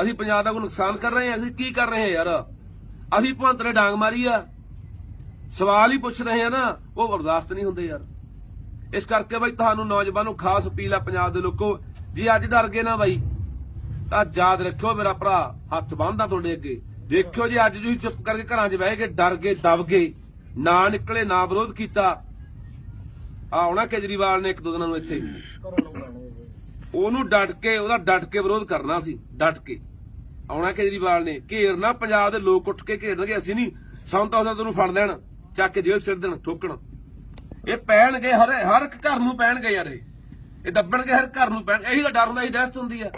ਅਸੀਂ ਪੰਜਾਬ ਦਾ ਕੋਈ ਨੁਕਸਾਨ ਕਰ ਰਹੇ ਹਾਂ ਅਸੀਂ ਕੀ ਕਰ ਰਹੇ ਹਾਂ ਯਾਰ? ਅਸੀਂ ਭਵੰਤ ਨੇ ਡਾਂਗ ਮਾਰੀ ਆ। ਸਵਾਲ ਹੀ ਪੁੱਛ ਰਹੇ ਆ ਨਾ, ਉਹ ਬਰਦਾਸ਼ਤ ਨਹੀਂ ਹੁੰਦੇ ਯਾਰ। ਇਸ ਕਰਕੇ ਬਾਈ ਤੁਹਾਨੂੰ ਨੌਜਵਾਨੋ ਖਾਸ ਅਪੀਲ ਆ ਪੰਜਾਬ ਦੇ ਲੋਕੋ, ਜੀ ਅੱਜ ਡਰ ਗਏ ਨਾ ਬਾਈ, ਤਾਂ ਯਾਦ ਰੱਖਿਓ ਮੇਰਾ ਭਰਾ, ਹੱਥ ਬੰਨਦਾ ਤੁਹਾਡੇ ਅੱਗੇ। ਦੇਖਿਓ ਜੀ ਅੱਜ ਤੁਸੀਂ ਚੁੱਪ ਕਰਕੇ ਘਰਾਂ 'ਚ ਬਹਿ ਕੇ ਡਰ ਗਏ, ਦਬ ਗਏ, ਨਾ ਨਿਕਲੇ, ਨਾ ਵਿਰੋਧ ਕੀਤਾ ਆਉਣਾ ਕੇਜਰੀਵਾਲ ਨੇ ਇੱਕ ਦੋ ਦਿਨਾਂ ਨੂੰ ਇੱਥੇ। ਉਹਨੂੰ ਡਟ ਕੇ, ਉਹਦਾ ਡਟ ਕੇ ਵਿਰੋਧ ਕਰਨਾ ਸੀ, ਡਟ ਕੇ। ਆਉਣਾ ਕੇਜਰੀਵਾਲ ਨੇ, ਘੇਰਨਾ, ਪੰਜਾਬ ਦੇ ਲੋਕ ਉੱਠ ਕੇ ਘੇਰਨਗੇ, ਅਸੀਂ ਨਹੀਂ ਸਾਨੂੰ ਤਾਂ ਉਹਦਾ ਤੈਨੂੰ ਫੜ ਲੈਣ, ਚੱਕ ਕੇ ਜੇਲ੍ਹ ਸਿੱਟ ਦੇਣ, ਠੋਕਣ। ਇਹ ਪੈਣਗੇ, ਹਰ ਹਰ ਇੱਕ ਘਰ ਨੂੰ ਪੈਣਗੇ ਯਾਰ ਇਹ। ਇਹ ਦੱਬਣਗੇ ਹਰ ਘਰ ਨੂੰ ਪੈਣ ਇਹੀ ਤਾਂ ਡਰ ਹੁੰਦਾ, ਇਹੀ ਦਹਿਸ਼ਤ ਹੁੰਦੀ ਆ।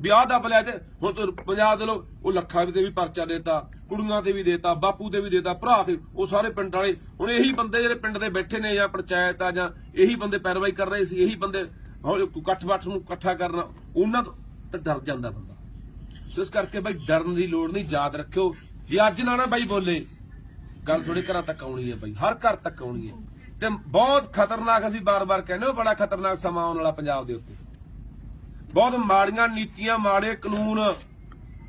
ਵਿਆਹ ਦੱਬ ਲਿਆ ਤੇ ਹੁਣ ਤੂੰ ਪੰਜਾਬ ਦੇ ਲੋਕ ਉਹ ਲੱਖਾਂ ਤੇ ਵੀ ਪਰਚਾ ਦੇਤਾ, ਕੁੜੀਆਂ ਤੇ ਵੀ ਦੇਤਾ, ਬਾਪੂ ਤੇ ਵੀ ਦੇਤਾ, ਭਰਾ ਤੇ, ਉਹ ਸਾਰੇ ਪਿੰਡ ਵਾਲੇ। ਹੁਣ ਇਹੀ ਬੰਦੇ ਜਿਹੜੇ ਪਿੰਡ ਦੇ ਬੈਠੇ ਨੇ ਜਾਂ ਪੰਚਾਇਤ ਆ ਜਾਂ ਇਹੀ ਬੰਦੇ ਪੈਰਵਾਈ ਕਰ ਰਹੇ ਸੀ, ਇਹੀ ਬੰਦੇ ਇਕੱਠ ਬੱਠ ਨੂੰ ਇਕੱਠਾ ਕਰਨਾ, ਉਹਨਾਂ ਤੋਂ ਤਾਂ ਡਰ ਜਾਂਦਾ ਬੰਦਾ। ਇਸ ਕਰਕੇ ਬਾਈ, ਡਰਨ ਦੀ ਲੋੜ ਨਹੀਂ, ਯਾਦ ਰੱਖਿਓ। ਜੇ ਅੱਜ ਨਾ ਨਾ ਬਾਈ ਬੋਲੇ ਗੱਲ ਥੋੜੇ ਘਰਾਂ ਤੱਕ ਆਉਣੀ ਹੈ ਬਾਈ, ਹਰ ਘਰ ਤੱਕ ਆਉਣੀ ਹੈ। ਤੇ ਬਹੁਤ ਖਤਰਨਾਕ ਅਸੀਂ ਬਾਰ-ਬਾਰ ਕਹਿੰਦੇ ਹਾਂ ਬੜਾ ਖਤਰਨਾਕ ਸਮਾਂ ਆਉਣ ਵਾਲਾ ਪੰਜਾਬ ਦੇ ਉੱਤੇ। ਬਹੁਤ ਮਾੜੀਆਂ ਨੀਤੀਆਂ, ਮਾੜੇ ਕਾਨੂੰਨ,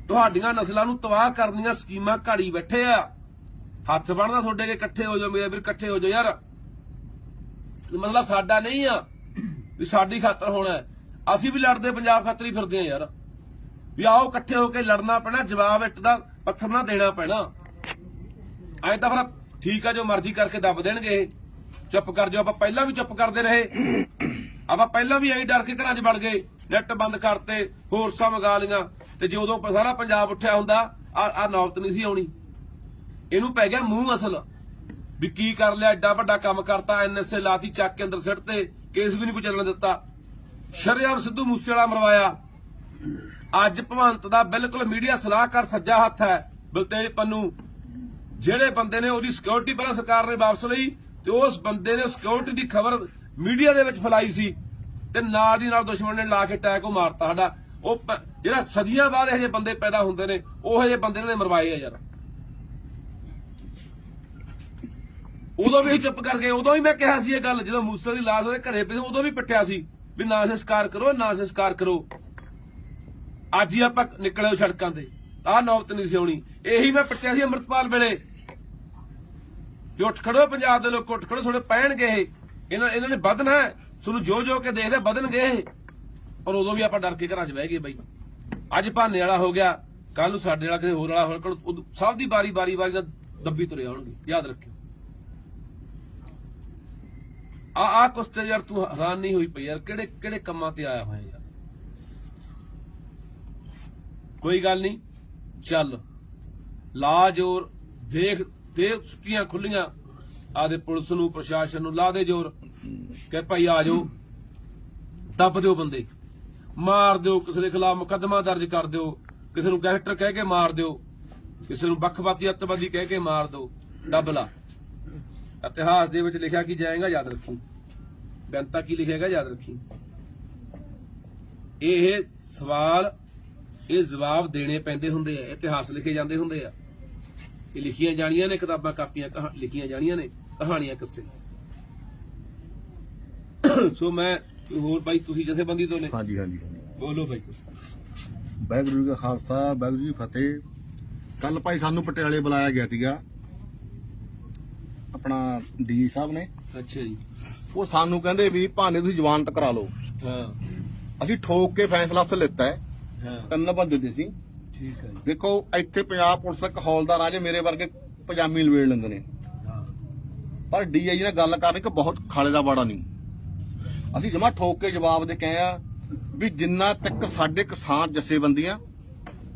ਤੁਹਾਡੀਆਂ ਨਸਲਾਂ ਨੂੰ ਤਬਾਹ ਕਰਨ ਦੀਆਂ ਸਕੀਮਾਂ ਘਾੜੀ ਬੈਠੇ ਆ। ਹੱਥ ਬਣਦਾ ਤੁਹਾਡੇ ਕੇ ਇਕੱਠੇ ਹੋ ਜਾਓ, ਮੇਰੇ ਵੀਰ ਇਕੱਠੇ ਹੋ ਜਾਓ ਯਾਰ। ਮਤਲਬ ਸਾਡਾ ਨਹੀਂ ਆ ਵੀ ਸਾਡੀ ਖਾਤਰ ਹੋਣਾ ਅਸੀਂ ਵੀ ਲੜਦੇ, ਪੰਜਾਬ ਖਾਤਰ ਹੀ ਫਿਰਦੇ ਆ ਯਾਰ। ਵੀ ਆਓ ਇਕੱਠੇ ਹੋ ਕੇ ਲੜਨਾ ਪੈਣਾ, ਜਵਾਬ ਇੱਟ ਦਾ ਪੱਥਰ ਨਾ ਦੇਣਾ ਪੈਣਾ। ਐ ਤਾਂ ਫਿਰ ਠੀਕ ਆ ਜੋ ਮਰਜ਼ੀ ਕਰਕੇ ਦੱਬ ਦੇਣਗੇ ਚੁੱਪ ਕਰ ਜਾਓ, ਆਪਾਂ ਪਹਿਲਾਂ ਵੀ ਚੁੱਪ ਕਰਦੇ ਰਹੇ। ਆਪਾਂ ਪਹਿਲਾਂ ਵੀ ਐਂ ਡਰ ਕੇ ਘਰਾਂ 'ਚ ਵੜ ਗਏ। ਨੈਟ ਬੰਦ ਕਰਤੇ ਫੋਰਸਾਂ ਮੰਗਾ ਲੀਆਂ ਤੇ ਜਦੋਂ ਸਾਰਾ ਪੰਜਾਬ ਉੱਠਿਆ ਹੁੰਦਾ, ਆ ਆ ਨੌਬਤ ਨਹੀਂ ਸੀ ਆਉਣੀ। ਇਹਨੂੰ ਪੈ ਗਿਆ ਮੂੰਹ ਅਸਲ। ਵੀ ਕੀ ਕਰ ਲਿਆ, ਐਡਾ ਵੱਡਾ ਕੰਮ ਕਰਤਾ ਐਨਐਸਏ ਲਾਤੀ, ਚੱਕ ਕੇ ਅੰਦਰ ਸਿੱਟ ਤੇ, ਕੇਸ ਵੀ ਨਹੀਂ ਕੋਈ ਚੱਲਣ ਦਿੱਤਾ। ਸ਼ਰੇਆਮ ਸਿੱਧੂ ਮੂਸੇਵਾਲਾ ਮਰਵਾਇਆ। ਅੱਜ ਭਵੰਤ ਦਾ ਬਿਲਕੁਲ ਮੀਡੀਆ ਸਲਾਹਕਾਰ ਸੱਜਾ ਹੱਥ ਹੈ ਬਲਤੇਜ ਪੰਨੂ। ਜਿਹੜੇ ਬੰਦੇ ਨੇ ਉਹਦੀ ਸਿਕਿਉਰਿਟੀ ਪਹਿਲਾਂ ਸਰਕਾਰ ਨੇ ਵਾਪਸ ਲਈ ਤੇ ਉਸ ਬੰਦੇ ਨੇ ਸਿਕਿਉਰਿਟੀ ਦੀ ਖਬਰ ਮੀਡੀਆ ਦੇ ਵਿੱਚ ਫੈਲਾਈ ਸੀ ਤੇ ਨਾਲ ਦੀ ਨਾਲ ਦੁਸ਼ਮਣ ਨੇ ਲਾ ਕੇ ਅਟੈਕ ਉਹ ਮਾਰਤਾ ਸਾਡਾ। ਉਹ ਜਿਹੜਾ ਸਦੀਆਂ ਬਾਅਦ ਇਹੋ ਜਿਹੇ ਬੰਦੇ ਪੈਦਾ ਹੁੰਦੇ ਨੇ, ਉਹ ਜਿਹੇ ਬੰਦੇ ਨੇ ਮਰਵਾਏ ਆ ਯਾਰ। ਉਦੋਂ ਵੀ ਅਸੀਂ ਚੁੱਪ ਕਰ ਗਏ, ਉਦੋਂ ਹੀ ਮੈਂ ਕਿਹਾ ਸੀ ਇਹ ਗੱਲ, ਜਦੋਂ ਮੂਸੇ ਦੀ ਲਾਸ਼ ਉਹਦੇ ਘਰੇ ਪਈ ਉਦੋਂ ਵੀ ਪਿੱਟਿਆ ਸੀ ਵੀ ਨਾ ਸੰਸਕਾਰ ਕਰੋ, ਨਾ ਸੰਸਕਾਰ ਕਰੋ। ਅੱਜ ਹੀ ਆਪਾਂ ਨਿਕਲੇ ਸੜਕਾਂ ਤੇ। ਆਹ ਨੌਬਤ ਨਹੀਂ ਸੀ ਆਉਣੀ। ਇਹੀ ਮੈਂ ਪਿੱਟਿਆ ਸੀ ਅੰਮ੍ਰਿਤਪਾਲ ਵੇਲੇ। ਜੋ ਉੱਠ ਖੜੋ ਪੰਜਾਬ ਦੇ ਲੋਕ, ਉੱਠ ਖੜੋ ਥੋੜੇ ਪੈਣਗੇ ਇਹ। ਇਹਨਾਂ ਇਹਨਾਂ ਨੇ ਵਧਣਾ ਤੁਹਾਨੂੰ ਜੋ ਜੋ ਕੇ ਦੇਖਦੇ ਵਧਣਗੇ ਪਰ ਉਦੋਂ ਵੀ ਆਪਾਂ ਡਰ ਕੇ ਘਰਾਂ 'ਚ ਬਹਿ ਗਏ ਬਾਈ। ਅੱਜ ਭਾਨੇ ਵਾਲਾ ਹੋ ਗਿਆ। ਕੱਲ ਨੂੰ ਸਾਡੇ ਵਾਲਾ, ਕਿਸੇ ਹੋਰ ਵਾਲਾ ਹੋਣਾ ਉਦੋਂ ਸਭ ਦੀ ਬਾਰੀ ਬਾਰੀ ਬਾਰੀ ਨਾਲ ਦੱਬੀ ਤੁਰੇ ਆਉਣਗੇ। ਯਾਦ ਰੱਖਿਓ। ਆ ਆ ਕੁਛ ਤੇ ਯਾਰ ਤੂੰ ਹੈਰਾਨ ਨਹੀਂ ਹੋਈ ਪਈ ਯਾਰ। ਕਿਹੜੇ ਕਿਹੜੇ ਕੰਮਾਂ ਤੇ ਆਇਆ ਹੋਇਆ ਯਾਰ? ਕੋਈ ਗੱਲ ਨਹੀਂ। ਚੱਲ। ਲਾਜੋਰ, ਦੇਖ ਦੇ ਸੁੱਕੀਆਂ ਖੁੱਲੀਆਂ, ਆਦੇ ਪੁਲਿਸ ਨੂੰ, ਪ੍ਰਸ਼ਾਸਨ ਨੂੰ ਲਾ ਦੇ ਜੋਰ ਕਿ ਭਾਈ ਆ ਜਾਓ, ਦੱਬ ਦਿਓ ਬੰਦੇ, ਮਾਰ ਦਿਓ ਕਿਸੇ ਦੇ ਖਿਲਾਫ ਮੁਕੱਦਮਾ ਦਰਜ ਕਰ ਦਿਓ, ਕਿਸੇ ਨੂੰ ਗੈਂਗਸਟਰ ਕਹਿ ਕੇ ਮਾਰ ਦਿਓ, ਕਿਸੇ ਨੂੰ ਵੱਖਵਾਦੀ ਅੱਤਵਾਦੀ ਕਹਿ ਕੇ ਮਾਰ ਦਿਓ, ਦੱਬ ਲਾ। ਇਤਿਹਾਸ ਦੇ ਵਿੱਚ ਲਿਖਿਆ ਕੀ ਜਾਏਗਾ, ਯਾਦ ਰੱਖੀ। ਬੇਨਤਾ ਕੀ ਲਿਖੇਗਾ, ਯਾਦ ਰੱਖੀ। ਇਹ ਸਵਾਲ, ਇਹ ਜਵਾਬ ਦੇਣੇ ਪੈਂਦੇ ਹੁੰਦੇ ਆ, ਇਤਿਹਾਸ ਲਿਖੇ ਜਾਂਦੇ ਹੁੰਦੇ ਆ। ਇਹ ਲਿਖੀਆਂ ਜਾਣੀਆਂ ਨੇ ਕਿਤਾਬਾਂ ਕਾਪੀਆਂ ਲਿਖੀਆਂ ਜਾਣੀਆਂ ਨੇ ਕਹਾਣੀਆਂ ਕਿੱਸੇ। ਸੋ ਮੈਂ ਹੋਰ ਬਾਈ ਤੁਸੀਂ ਜਥੇਬੰਦੀ ਤੋਂ ਨੇ? ਹਾਂਜੀ ਹਾਂਜੀ। ਬੋਲੋ ਵਾਹਿਗੁਰੂ ਜੀ ਕਾ ਖਾਲਸਾ ਜੀ ਕੀ ਫਤਿਹ। ਕੱਲ ਭਾਈ ਸਾਨੂੰ ਪਟਿਆਲੇ ਬੁਲਾਇਆ ਗਿਆ ਸੀਗਾ। ਆਪਣਾ ਡੀ ਸਾਹਿਬ ਨੇ। ਅੱਛਾ ਜੀ। ਉਹ ਸਾਨੂੰ ਕਹਿੰਦੇ ਵੀ ਭਾਨੇ ਤੁਸੀਂ ਜ਼ਮਾਨਤ ਕਰਾ ਲਓ। ਹਾਂ। ਅਸੀਂ ਠੋਕ ਕੇ ਫੈਸਲਾ ਉੱਥੇ ਲਿੱਤਾ ਹੈ। ਹਾਂ। ਤਿੰਨ ਬੰਦੇ ਦੇ ਸੀ। ਠੀਕ ਹੈ ਜੀ। ਦੇਖੋ ਇੱਥੇ ਪੰਜਾਬ ਪੁਲਿਸ ਦਾ ਇੱਕ ਹੌਲਦਾਰ ਆ ਜੇ ਮੇਰੇ ਵਰਗੇ ਪਜਾਮੀ ਲਵੇੜ ਲੈਂਦੇ ਨੇ। ਹਾਂ। ਪਰ ਡੀਆਈ ਨੇ ਗੱਲ ਕਰਨੀ ਕਿ ਬਹੁਤ ਖਾਲੇ ਦਾ ਬਾੜਾ ਨਹੀਂ। ਅਸੀਂ ਜਮਾ ਠੋਕ ਕੇ ਜਵਾਬ ਦੇ ਕੇ ਆਏ ਆ ਵੀ ਜਿੰਨਾ ਤੱਕ ਸਾਡੇ ਕਿਸਾਨ ਜਥੇਬੰਦੀਆਂ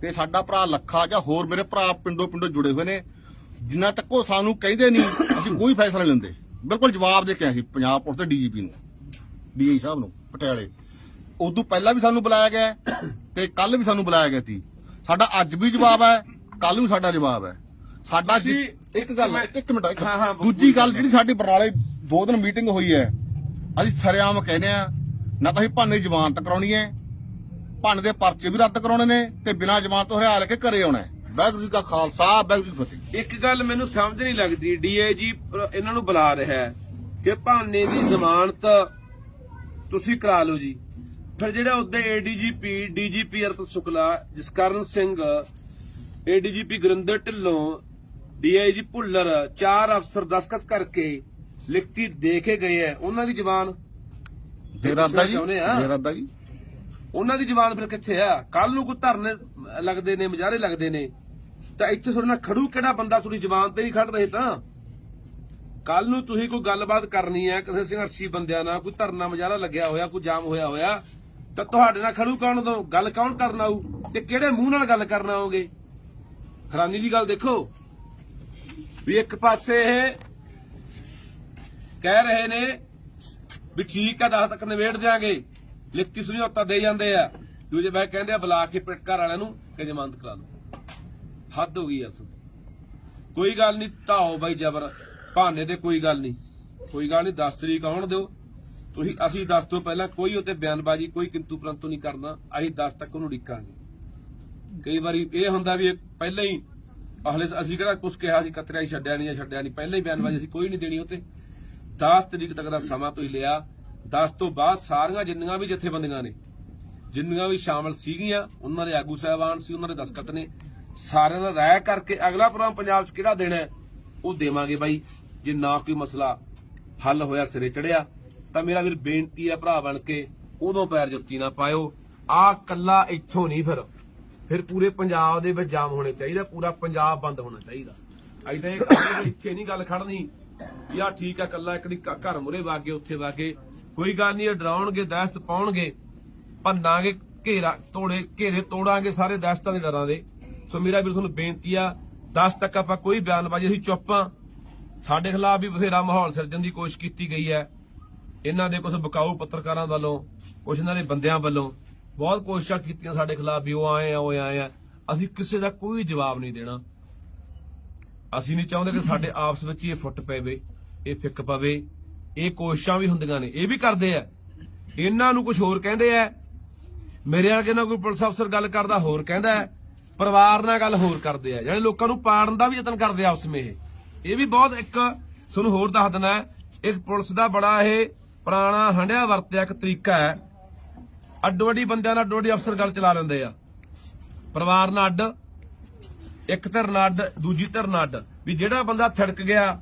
ਤੇ ਸਾਡਾ ਭਰਾ ਲੱਖਾ ਜਾਂ ਹੋਰ ਮੇਰੇ ਭਰਾ ਪਿੰਡੋਂ ਪਿੰਡੋਂ ਜੁੜੇ ਹੋਏ ਨੇ ਜਿੰਨਾ ਤੱਕ ਉਹ ਸਾਨੂੰ ਕਹਿੰਦੇ ਨਹੀਂ ਅਸੀਂ ਕੋਈ ਫੈਸਲਾ ਨਹੀਂ ਲੈਂਦੇ। ਬਿਲਕੁਲ ਜਵਾਬ ਦੇ ਕੇ ਆਏ ਸੀ ਪੰਜਾਬ ਪੁਲਿਸ ਤੇ ਡੀਜੀਪੀ ਨੂੰ ਡੀਆਈ ਸਾਹਿਬ ਨੂੰ ਪਟਿਆਲੇ। ਉਦੋਂ ਪਹਿਲਾਂ ਵੀ ਸਾਨੂੰ ਬੁਲਾਇਆ ਗਿਆ ਤੇ ਕੱਲ ਵੀ ਸਾਨੂੰ ਬੁਲਾਇਆ ਗਿਆ ਸੀ। ਸਾਡਾ ਅੱਜ ਵੀ ਜਵਾਬ ਹੈ ਕੱਲ ਨੂੰ ਸਾਡਾ ਜਵਾਬ ਹੈ। ਸਾਡਾ ਜਿ- ਇੱਕ ਗੱਲ ਇੱਕ ਮਿੰਟ ਦੂਜੀ ਗੱਲ ਜਿਹੜੀ ਸਾਡੀ ਬਰਨਾਲੇ ਦੋ ਦਿਨ ਮੀਟਿੰਗ ਹੋਈ ਹੈ ਅਸੀਂ ਸਰਿਆਮ ਕਹਿੰਦੇ ਆ ਨਾ ਤਾਂ ਅਸੀਂ ਭਾਨੇ ਜ਼ਮਾਨਤ ਕਰਾਉਣੀ ਹੈ ਭਾਨੇ ਦੇ ਪਰਚੇ ਵੀ ਰੱਦ ਕਰਾਉਣੇ ਨੇ ਤੇ ਬਿਨਾਂ ਜ਼ਮਾਨਤ ਤੋਂ ਹਰਿਆ ਲੈ ਕੇ ਘਰੇ ਆਉਣਾ ਵਾਹਿਗੁਰੂ ਜੀ ਕਾ ਖਾਲਸਾ ਵਾਹਿਗੁਰੂ ਜੀ ਫਤਿਹ। ਇੱਕ ਗੱਲ ਮੈਨੂੰ ਸਮਝ ਨਹੀਂ ਲੱਗਦੀ ਡੀਏਜੀ ਇਹਨਾਂ ਨੂੰ ਬੁਲਾ ਰਿਹਾ ਹੈ ਕਿ ਭਾਨੇ ਦੀ ਜ਼ਮਾਨਤ ਤੁਸੀਂ ਕਰਾ ਲਓ ਜੀ। ਫਿਰ ਜਿਹੜਾ ਉਹਦੇ ADGP DGP Arpit Shukla Jaskaran Singh ADGP Gurinder Dhillon DIG Bhullar ਚਾਰ ਅਫਸਰ ਦਸਖਤ ਕਰਕੇ ਲਿਖਤੀ ਦੇ ਕੇ ਗਏ ਹੈ। ਉਹਨਾਂ ਦੀ ਜ਼ਬਾਨ ਦੇਰਾਦਾ ਜੀ। ਦੇਰਾਦਾ ਜੀ। ਉਹਨਾਂ ਦੀ ਜ਼ਬਾਨ ਫਿਰ ਕਿੱਥੇ ਆ? ਕੱਲ ਨੂੰ ਕੋਈ ਧਰਨੇ ਲੱਗਦੇ ਨੇ ਮੁਜ਼ਾਹਰੇ ਲੱਗਦੇ ਨੇ। ਤਾਂ ਇੱਥੇ ਤੁਹਾਡੇ ਨਾਲ ਖੜੂ ਕਿਹੜਾ ਬੰਦਾ ਤੁਹਾਡੀ ਜ਼ਬਾਨ ਤੇ ਨਹੀਂ ਖੜ ਰਹੇ ਤਾਂ? ਕੱਲ ਨੂੰ ਤੁਸੀਂ ਕੋਈ ਗੱਲਬਾਤ ਕਰਨੀ ਹੈ ਕਿਸੇ ਸੰਘਰਸ਼ੀ ਬੰਦਿਆਂ ਨਾਲ ਕੋਈ ਧਰਨਾ ਮੁਜ਼ਾਹਰਾ ਲੱਗਿਆ ਹੋਇਆ ਕੋਈ ਜਾਮ ਹੋਇਆ ਹੋਇਆ ਤਾਂ ਤੁਹਾਡੇ ਨਾਲ ਖੜੂ ਕੌਣ ਦੋ ਗੱਲ ਕੌਣ ਕਰਨ ਆਊ? ਤੇ ਕਿਹੜੇ ਮੂੰਹ ਨਾਲ ਗੱਲ ਕਰਨ ਆਓਗੇ? ਹੈਰਾਨੀ ਦੀ ਗੱਲ ਦੇਖੋ। ਵੀ ਇੱਕ ਪਾਸੇ ਇਹ ਕਹਿ ਰਹੇ ਨੇ ਵੀ ਠੀਕ ਆ, ਦਸ ਤੱਕ ਨਿਬੇੜ ਦਿਆਂਗੇ। ਲਿਖਤੀ ਸਮਝੌਤਾ ਦੇ ਜਾਂਦੇ ਆ। ਦੂਜੇ ਬਾਈ ਕਹਿੰਦੇ ਆ, ਬੁਲਾ ਕੇ ਪਿੱਟ ਵਾਲਿਆਂ ਨੂੰ ਕਿ ਜ਼ਮਾਨਤ ਕਰਾ ਲਓ। ਹੱਦ ਹੋ ਗਈ ਐ ਕੋਈ ਗੱਲ ਨਹੀਂ ਢਾਓ ਬਾਈ ਜਬਰ। ਭਾਨੇ ਤੇ ਕੋਈ ਗੱਲ ਨਹੀਂ ਕੋਈ ਗੱਲ ਨਹੀਂ 10 ਤਰੀਕ ਆਉਣ ਦਿਓ। ਤੁਸੀਂ ਅਸੀਂ 10 ਤੋਂ ਪਹਿਲਾਂ, ਕੋਈ ਉਤੇ ਬਿਆਨਬਾਜ਼ੀ, ਕੋਈ ਕਿੰਤੂ ਪ੍ਰੰਤੂ ਨਹੀਂ ਕਰਨਾ, ਅਸੀਂ 10 ਤੱਕ ਉਹਨੂੰ ਡਿੱਕਾਂਗੇ ਕਈ ਵਾਰੀ ਇਹ ਹੁੰਦਾ ਵੀ ਪਹਿਲਾਂ ਹੀ ਹਲੇ ਅਸੀਂ ਕਿਹੜਾ ਕੁਝ ਕਿਹਾ ਸੀ, ਕਤਰਿਆ ਹੀ ਛੱਡਿਆ ਨਹੀਂ ਜਾਂ ਛੱਡਿਆ ਨਹੀਂ, ਪਹਿਲਾਂ ਹੀ ਬਿਆਨਬਾਜ਼ੀ ਅਸੀਂ ਕੋਈ ਨਹੀਂ ਦੇਣੀ ਉਤੇ 10 ਤਰੀਕ ਤੱਕ ਦਾ ਸਮਾਂ ਤੁਸੀਂ ਲਿਆ 10 ਤੋਂ ਬਾਅਦ ਸਾਰੀਆਂ ਜਿੰਨੀਆਂ ਵੀ ਜਥੇਬੰਦੀਆਂ ਨੇ, ਜਿੰਨੀਆਂ ਵੀ ਸ਼ਾਮਲ ਸੀਗੀਆਂ, ਉਹਨਾਂ ਦੇ ਆਗੂ ਸਾਹਿਬਾਨ ਸੀ, ਉਹਨਾਂ ਦੇ ਦਸਖਤ ਨੇ, ਸਾਰਿਆਂ ਦਾ ਰਾਇ ਕਰਕੇ ਅਗਲਾ ਪ੍ਰੋਗਰਾਮ ਪੰਜਾਬ 'ਚ ਕਿਹੜਾ ਦੇਣਾ ਉਹ ਦੇਵਾਂਗੇ ਬਾਈ। ਜੇ ਨਾ ਕੋਈ ਮਸਲਾ ਹੱਲ ਹੋਇਆ, ਸਿਰੇ ਚੜਿਆ ਤਾਂ ਮੇਰਾ ਵੀਰ ਬੇਨਤੀ ਹੈ ਭਰਾ ਬਣ ਕੇ ਉਦੋਂ ਪੈਰ ਜੁੱਤੀ ਨਾ ਪਾਇਓ। ਆ ਕੱਲਾ ਇੱਥੋਂ ਨਹੀਂ ਫਿਰ। ਫਿਰ ਪੂਰੇ ਪੰਜਾਬ ਦੇ ਵਿੱਚ ਜਾਮ ਹੋਣੇ ਚਾਹੀਦਾ, ਪੂਰਾ ਪੰਜਾਬ ਬੰਦ ਹੋਣਾ ਚਾਹੀਦਾ। ਐਦਾਂ ਇਹ ਕੰਮ ਇੱਥੇ ਨਹੀਂ ਗੱਲ ਖੜਨੀ ਯਾ ਠੀਕ ਆ ਕੱਲਾ ਇੱਕ ਦੀ ਘਰ ਮੁਰੇ ਵਾਗੇ ਉੱਥੇ ਵਾਗੇ ਕੋਈ ਗੱਲ ਨਹੀਂ ਡਰਾਉਣਗੇ, ਦਹਿਸ਼ਤ ਪਾਉਣਗੇ। ਭੰਨਾਂਗੇ, ਘੇਰਾ, ਤੋੜੇ, ਘੇਰੇ ਤੋੜਾਂਗੇ ਸਾਰੇ ਦਹਿਸ਼ਤਾਂ ਦੇ ਡਰਾਂ ਦੇ। ਸੋ ਮੇਰਾ ਵੀਰ, ਤੁਹਾਨੂੰ ਬੇਨਤੀ ਆ 10 ਤੱਕ ਆਪਾਂ ਕੋਈ ਬਿਆਨਬਾਜ਼ੀ, ਅਸੀਂ ਚੁੱਪ ਆ। ਸਾਡੇ ਖਿਲਾਫ ਵੀ ਬਥੇਰਾ ਮਾਹੌਲ ਸਿਰਜਣ ਦੀ ਕੋਸ਼ਿਸ਼ ਕੀਤੀ ਗਈ ਹੈ। ਇਹਨਾਂ ਦੇ ਕੁਝ ਬਕਾਊ ਪੱਤਰਕਾਰਾਂ ਵੱਲੋਂ ਕੁਝ ਇਹਨਾਂ ਦੇ ਬੰਦਿਆਂ ਵੱਲੋਂ ਬਹੁਤ ਕੋਸ਼ਿਸ਼ਾਂ ਕੀਤੀਆਂ ਸਾਡੇ ਖਿਲਾਫ ਵੀ ਉਹ ਆਏ ਆ, ਉਹ ਆਏ ਆ। ਅਸੀਂ ਕਿਸੇ ਦਾ ਕੋਈ ਜਵਾਬ ਨਹੀਂ ਦੇਣਾ। ਅਸੀਂ ਨਹੀਂ ਚਾਹੁੰਦੇ ਕਿ ਸਾਡੇ ਆਪਸ ਵਿੱਚ ਹੀ ਇਹ ਫੁੱਟ ਪਵੇ, ਇਹ ਫਿੱਕ ਪਵੇ। ਇਹ ਕੋਸ਼ਿਸ਼ਾਂ ਵੀ ਹੁੰਦੀਆਂ ਨੇ, ਇਹ ਵੀ ਕਰਦੇ ਆ। ਇਹਨਾਂ ਨੂੰ ਕੁਝ ਹੋਰ ਕਹਿੰਦੇ ਆ। ਮੇਰੇ ਵਰਗੇ ਨਾਲ ਕੋਈ ਪੁਲਿਸ ਅਫਸਰ ਗੱਲ ਕਰਦਾ, ਹੋਰ ਕਹਿੰਦਾ ਪਰਿਵਾਰ ਨਾਲ ਗੱਲ ਹੋਰ ਕਰਦੇ ਆ। ਜਿਹੜੇ ਲੋਕਾਂ ਨੂੰ ਪਾੜਨ ਦਾ ਵੀ ਯਤਨ ਕਰਦੇ ਆ ਆਪਸ ਵਿੱਚ ਇਹ। ਇਹ ਵੀ ਬਹੁਤ ਇੱਕ, ਤੁਹਾਨੂੰ ਹੋਰ ਦੱਸ ਦਿੰਦਾ ਇੱਕ ਪੁਲਿਸ ਦਾ ਬੜਾ ਇਹ ਪੁਰਾਣਾ ਹੰਡਿਆ ਵਰਤਿਆ ਇੱਕ ਤਰੀਕਾ ਹੈ। ਅੱਡੋ ਅੱਡੀ ਬੰਦਿਆਂ ਨਾਲ ਅੱਡੋ ਅੱਡੀ ਅਫਸਰ ਗੱਲ ਚਲਾ ਲੈਂਦੇ ਆ। ਪਰਿਵਾਰ ਨਾਲ ਅੱਡ, ਇੱਕ ਧਿਰ ਨਾਲ ਅੱਡ, ਦੂਜੀ ਧਿਰ ਨਾਲ ਅੱਡ। ਵੀ ਜਿਹੜਾ ਬੰਦਾ ਥੜਕ ਗਿਆ,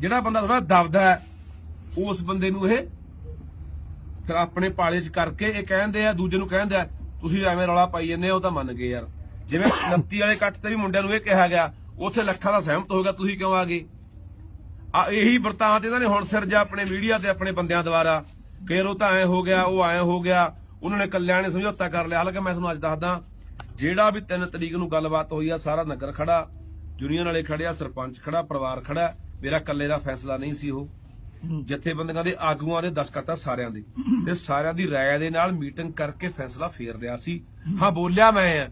ਜਿਹੜਾ ਬੰਦਾ ਥੋੜਾ ਦਬਦਾ ਉਸ ਬੰਦੇ ਨੂੰ ਇਹ ਫਿਰ ਆਪਣੇ ਪਾਲੇ 'ਚ ਕਰਕੇ ਇਹ ਕਹਿੰਦੇ ਆ, ਦੂਜੇ ਨੂੰ ਕਹਿੰਦੇ ਆ, ਤੁਸੀਂ ਐਵੇਂ ਰੌਲਾ ਪਾਈ ਜੰਨੇ ਉਹ ਤਾਂ ਮੰਨ ਗਏ ਯਾਰ। ਜਿਵੇਂ 29 ਵਾਲੇ ਕੱਟ ਤੇ ਵੀ ਮੁੰਡਿਆਂ ਨੂੰ ਇਹ ਕਿਹਾ ਗਿਆ, ਉੱਥੇ ਲੱਖਾਂ ਦਾ ਸਹਿਮਤ ਹੋ ਗਿਆ, ਤੁਸੀਂ ਕਿਉਂ ਆ ਗਏ? ਆ ਇਹੀ ਵਰਤਾਂਤ ਇਹਨਾਂ ਨੇ ਹੁਣ ਸਿਰਜਾ ਆਪਣੇ ਮੀਡੀਆ ਤੇ ਆਪਣੇ ਬੰਦਿਆਂ ਦੁਆਰਾ। ਫੇਰ ਉਹ ਤਾਂ ਐ ਹੋ ਗਿਆ ਉਹ ਐ ਹੋ ਗਿਆ। ਉਹਨਾਂ ਨੇ ਕੱਲਿਆਂ ਨੇ ਸਮਝੌਤਾ ਕਰ ਲਿਆ। ਹਾਲਾਂਕਿ ਮੈਂ ਤੁਹਾਨੂੰ ਅੱਜ ਦੱਸਦਾ ਜਿਹੜਾ ਵੀ 3 ਤਰੀਕ ਨੂੰ ਗੱਲਬਾਤ ਹੋਈ ਆ ਸਾਰਾ ਨਗਰ ਖੜਾ ਯੂਨੀਅਨ ਵਾਲੇ ਖੜਿਆ ਸਰਪੰਚ ਖੜਾ ਪਰਿਵਾਰ ਖੜਾ ਮੇਰਾ ਕੱਲੇ ਦਾ ਫੈਸਲਾ ਨਹੀਂ ਸੀ ਉਹ। ਜਥੇਬੰਦੀਆਂ ਦੇ ਆਗੂਆਂ ਦੇ ਦਸਖਤ ਆ ਸਾਰਿਆਂ ਦੇ। ਤੇ ਸਾਰਿਆਂ ਦੀ ਰਾਏ ਦੇ ਨਾਲ ਮੀਟਿੰਗ ਕਰਕੇ ਫੈਸਲਾ ਫੇਰ ਲਿਆ ਸੀ। ਹਾਂ ਬੋਲਿਆ ਮੈਂ ਆ।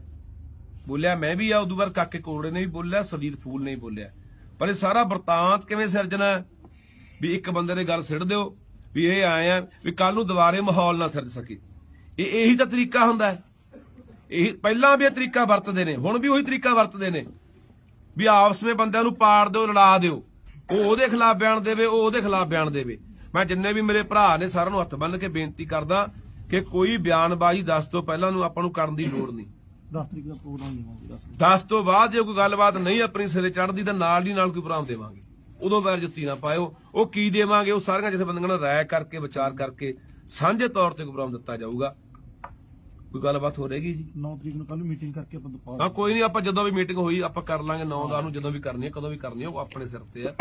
ਬੋਲਿਆ ਮੈਂ ਵੀ ਆ ਉਦੋਂ ਬਾਅਦ ਕਾਕੇ ਕੋੜੇ ਨੇ ਵੀ ਬੋਲਿਆ ਸਰਜੀਤ ਫੂਲ ਨੇ ਵੀ ਬੋਲਿਆ। ਪਰ ਇਹ ਸਾਰਾ ਵਰਤਾਂਤ ਕਿਵੇਂ ਸਿਰਜਣਾ ਵੀ ਇੱਕ ਬੰਦੇ ਨੇ ਗੱਲ ਸਿੱਟ ਦਿਓ, ਵੀ ਇਹ ਆਏ ਆ, ਵੀ ਕੱਲ ਨੂੰ ਦੁਬਾਰੇ ਮਾਹੌਲ ਨਾ ਸਿਰਜ ਸਕੇ। ਇਹ ਇਹੀ ਤਾਂ ਤਰੀਕਾ ਹੁੰਦਾ ਹੈ। ਇਹ ਪਹਿਲਾਂ ਵੀ ਇਹ ਤਰੀਕਾ ਵਰਤਦੇ ਨੇ, ਹੁਣ ਵੀ ਉਹੀ ਤਰੀਕਾ ਵਰਤਦੇ ਨੇ। ਵੀ ਆਪਸ ਵਿੱਚ ਬੰਦਿਆਂ ਨੂੰ ਪਾੜ ਦਿਓ, ਲੜਾ ਦਿਓ। ਉਹ ਉਹਦੇ ਖਿਲਾਫ ਬਿਆਨ ਦੇਵੇ, ਉਹ ਉਹਦੇ ਖਿਲਾਫ ਬਿਆਨ ਦੇਵੇ। ਮੈਂ ਜਿੰਨੇ ਵੀ ਮੇਰੇ ਭਰਾ ਨੇ ਸਾਰਿਆਂ ਨੂੰ ਹੱਥ ਬੰਨ੍ਹ ਕੇ ਬੇਨਤੀ ਕਰਦਾ ਕਿ ਕੋਈ ਬਿਆਨਬਾਜ਼ੀ ਦੱਸ ਤੋਂ ਪਹਿਲਾਂ ਨੂੰ ਆਪਾਂ ਨੂੰ ਕਰਨ ਦੀ ਲੋੜ ਨਹੀਂ। 10 ਤਰੀਕ ਦਾ ਪ੍ਰੋਗਰਾਮ ਦੇਵਾਂਗੇ 10 10 ਤੋਂ ਬਾਅਦ ਜੇ ਕੋਈ ਗੱਲਬਾਤ ਨਹੀਂ ਆਪਣੀ ਸਿਰੇ ਚੜਦੀ ਤਾਂ ਨਾਲ ਦੀ ਨਾਲ ਕੋਈ ਪ੍ਰੋਗਰਾਮ ਦੇਵਾਂਗੇ। ਉਦੋਂ ਪੈਰ ਜੁੱਤੀ ਨਾ ਪਾਇਓ। ਉਹ ਕੀ ਦੇਵਾਂਗੇ? ਉਹ ਸਾਰੀਆਂ ਜਿਥੇ ਬੰਦੀਆਂ ਨਾਲ ਰਾਇ ਕਰਕੇ ਵਿਚਾਰ ਕਰਕੇ ਸਾਂਝੇ ਤੌਰ ਤੇ ਕੋਈ ਪ੍ਰੋਗਰਾਮ ਦਿੱਤਾ ਜਾਊਗਾ। ਕੋਈ ਗੱਲਬਾਤ ਹੋ ਰਹੇਗੀ ਜੀ? 9 ਤਰੀਕ ਨੂੰ ਕੱਲ ਮੀਟਿੰਗ ਕਰਕੇ ਆਪਾਂ ਦੁਪਹਿਰ ਹਾਂ ਕੋਈ ਨਹੀਂ ਆਪਾਂ ਜਦੋਂ ਵੀ ਮੀਟਿੰਗ ਹੋਈ ਆਪਾਂ ਕਰ ਲਾਂਗੇ। 9 ਦਾ ਨੂੰ ਜਦੋਂ ਵੀ ਕਰਨੀ ਹੈ ਕਦੋਂ ਵੀ ਕਰਨੀ ਹੈ ਉਹ ਆਪਣੇ ਸਿਰ ਤੇ ਹੈ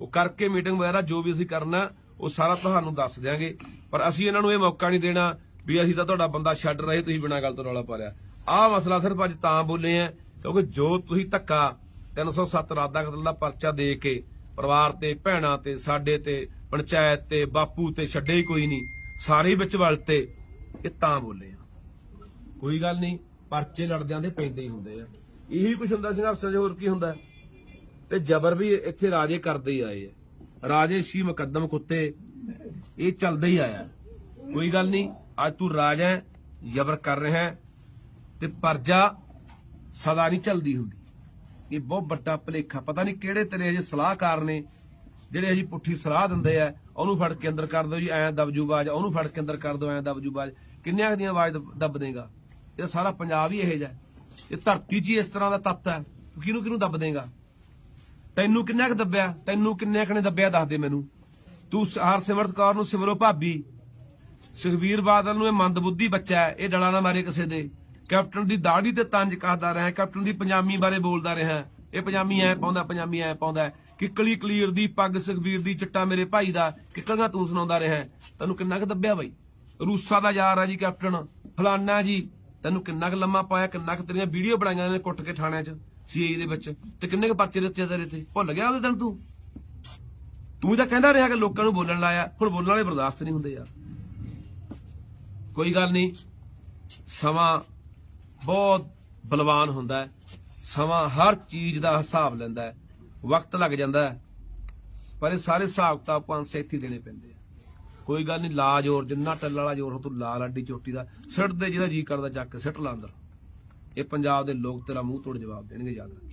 ਉਹ ਕਰਕੇ ਮੀਟਿੰਗ ਵਗੈਰਾ ਜੋ ਵੀ ਅਸੀਂ ਕਰਨਾ ਉਹ ਸਾਰਾ ਤੁਹਾਨੂੰ ਦੱਸ ਦਿਆਂਗੇ। ਪਰ ਅਸੀਂ ਇਹਨਾਂ ਨੂੰ ਇਹ ਮੌਕਾ ਨਹੀਂ ਦੇਣਾ ਵੀ ਅਸੀਂ ਤਾਂ ਤੁਹਾਡਾ ਬੰਦਾ ਛੱਡ ਰਹੇ ਤੁਸੀਂ ਬਿਨਾਂ ਗੱਲ ਤੋਂ ਰੌਲਾ ਪਾ ਲਿਆ ਆਹ ਮਸਲਾ ਸਿਰਫ ਅੱਜ ਤਾਂ ਬੋਲੇ ਆ ਕਿਉਂਕਿ ਜੋ ਤੁਸੀਂ ਧੱਕਾ 307 ਰਾਦਾ ਕਤਲ ਦਾ ਪਰਚਾ ਦੇ ਕੇ ਪਰਿਵਾਰ ਤੇ ਭੈਣਾਂ ਤੇ ਸਾਡੇ ਤੇ ਪੰਚਾਇਤ ਤੇ ਬਾਪੂ ਤੇ ਛੱਡੇ ਹੀ ਕੋਈ ਨਹੀਂ ਸਾਰੇ ਵਿੱਚ ਵਲਤੇ ਇਹ ਤਾਂ ਬੋਲੇ ਆ। ਕੋਈ ਗੱਲ ਨਹੀਂ ਪਰਚੇ ਲੜਦਿਆਂ ਦੇ ਪੈਂਦੇ ਹੀ ਹੁੰਦੇ ਆ। ਇਹੀ ਕੁਝ ਹੁੰਦਾ ਸੀ ਅਫਸਰ ਹੋਰ ਕੀ ਹੁੰਦਾ? ਤੇ ਜ਼ਬਰ ਵੀ ਇੱਥੇ ਰਾਜੇ ਕਰਦੇ ਹੀ ਆਏ ਆ। ਰਾਜੇ ਸ਼ੀ ਮੁਕੱਦਮ ਕੁੱਤੇ ਇਹ ਚੱਲਦਾ ਹੀ ਆਇਆ। ਕੋਈ ਗੱਲ ਨਹੀਂ ਅੱਜ ਤੂੰ ਰਾਜਾ ਹੈ, ਜ਼ਬਰ ਕਰ ਰਿਹਾ ਹੈ, ਤੇ ਪਰਜਾ ਸਦਾ ਨਹੀਂ ਚੱਲਦੀ ਹੁੰਦੀ। ਇਹ ਬਹੁਤ ਵੱਡਾ ਭਲੇਖਾ। ਪਤਾ ਨਹੀਂ ਕਿਹੜੇ ਤੇਰੇ ਅਜੇ ਸਲਾਹਕਾਰ ਨੇ ਜਿਹੜੇ ਅਜੀ ਪੁੱਠੀ ਸਲਾਹ ਦਿੰਦੇ ਆ, ਉਹਨੂੰ ਫੜ ਕੇ ਅੰਦਰ ਕਰ ਦਿਓ ਜੀ, ਐਂ ਦਬਜੂ ਬਾਜ ਉਹਨੂੰ ਫੜ ਕੇ ਅੰਦਰ ਕਰ ਦਿਓ, ਐਂ ਦਬਜੂ ਬਾਜ ਕਿੰਨਿਆਂ ਦੀਆਂ ਆਵਾਜ਼ ਦਬ- ਦੱਬ ਦੇਗਾ? ਇਹ ਸਾਰਾ ਪੰਜਾਬ ਹੀ ਇਹੋ ਜਿਹਾ ਇਹ ਧਰਤੀ 'ਚ ਹੀ ਇਸ ਤਰ੍ਹਾਂ ਦਾ ਤੱਤ ਹੈ। ਤੂੰ ਕਿਹਨੂੰ ਕਿਹਨੂੰ ਦੱਬ ਦੇਗਾ? ਤੈਨੂੰ ਕਿੰਨਾ ਕੁ ਦੱਬਿਆ? ਤੈਨੂੰ ਕਿੰਨੇ ਕੁ ਨੇ ਦੱਬਿਆ? ਦੱਸ ਦੇ ਮੈਨੂੰ। ਤੂੰ ਹਰਸਿਮਰਤ ਕੌਰ ਨੂੰ ਸਿਮਰੋ ਭਾਬੀ। ਸੁਖਬੀਰ ਬਾਦਲ ਨੂੰ ਇਹ ਮੰਦਬੁੱਧੀ ਬੱਚਾ ਹੈ। ਇਹ ਡਲਾ ਨਾ ਮਾਰੇ ਕਿਸੇ ਦੇ। ਕੈਪਟਨ ਦੀ ਦਾੜੀ ਤੇ ਤੰਜ ਕਹਦਾ ਰਿਹਾ, ਕੈਪਟਨ ਦੀ ਪੰਜਾਮੀ ਬਾਰੇ ਬੋਲਦਾ ਰਿਹਾ। ਇਹ ਪੰਜਾਮੀ ਐ ਪਾਉਂਦਾ, ਪੰਜਾਮੀ ਐ ਪਾਉਂਦਾ। ਕਿੱਕਲੀ ਕਲੀਰ ਦੀ, ਪੱਗ ਸੁਖਬੀਰ ਦੀ, ਚਿੱਟਾ ਮੇਰੇ ਭਾਈ ਦਾ, ਕਿੱਕਲੀਆਂ ਤੂੰ ਸੁਣਾਉਂਦਾ ਰਿਹਾ। ਤੈਨੂੰ ਕਿੰਨਾ ਕੁ ਦੱਬਿਆ ਬਾਈ? ਰੂਸਾ ਦਾ ਯਾਰ ਆ ਜੀ ਕੈਪਟਨ, ਫਲਾਨਾ ਜੀ। ਤੈਨੂੰ ਕਿੰਨਾ ਕੁ ਲੰਮਾ ਪਾਇਆ, ਕਿੰਨਾ ਕੁ ਤੇਰੀਆਂ ਵੀਡੀਓ ਬਣਾਈਆਂ ਨੇ ਕੁੱਟ ਕੇ ਥਾਣਿਆਂ 'ਚ ਸੀਆਈ ਦੇ ਵਿੱਚ। ਤੇ ਕਿੰਨੇ ਕੁ ਪਰਚੇ ਦਿੱਤੇ ਤੇਰੇ ਤੇ ਭੁੱਲ ਗਿਆ ਉਹਦੇ ਦਿਨ ਤੂੰ? ਤੂੰ ਤਾਂ ਕਹਿੰਦਾ ਰਿਹਾ ਕਿ ਲੋਕਾਂ ਨੂੰ ਬੋਲਣ ਲਾਇਆ। ਹੁਣ ਬੋਲਣ ਵਾਲੇ ਬਰਦਾਸ਼ਤ ਨਹੀਂ ਹੁੰਦੇ ਯਾਰ। ਕੋਈ ਗੱਲ ਨਹੀਂ। ਸਮਾਂ ਬਹੁਤ ਬਲਵਾਨ ਹੁੰਦਾ ਹੈ। ਸਮਾਂ ਹਰ ਚੀਜ਼ ਦਾ ਹਿਸਾਬ ਲੈਂਦਾ ਹੈ। ਵਕਤ ਲੱਗ ਜਾਂਦਾ ਹੈ। ਪਰ ਇਹ ਸਾਰੇ ਹਿਸਾਬ ਤਾਂ ਆਪਾਂ ਸੇਥੀ ਦੇਣੇ ਪੈਂਦੇ ਆ। ਕੋਈ ਗੱਲ ਨਹੀਂ, ਲਾ ਜ਼ੋਰ, ਜਿੰਨਾ ਟੱਲ ਵਾਲਾ ਜ਼ੋਰ ਹੋ, ਤੂੰ ਲਾ ਲੱਡੀ ਚੋਟੀ ਦਾ। ਸਿੱਟ ਦੇ ਜਿਹਦਾ ਜੀ ਕਰਦਾ, ਚੱਕ ਕੇ ਸਿੱਟ ਲਾਂਦਾ ਇਹ ਪੰਜਾਬ ਦੇ ਲੋਕ ਤੇਰਾ ਮੂੰਹ ਤੋੜ ਜਵਾਬ ਦੇਣਗੇ, ਯਾਦ ਰੱਖੀ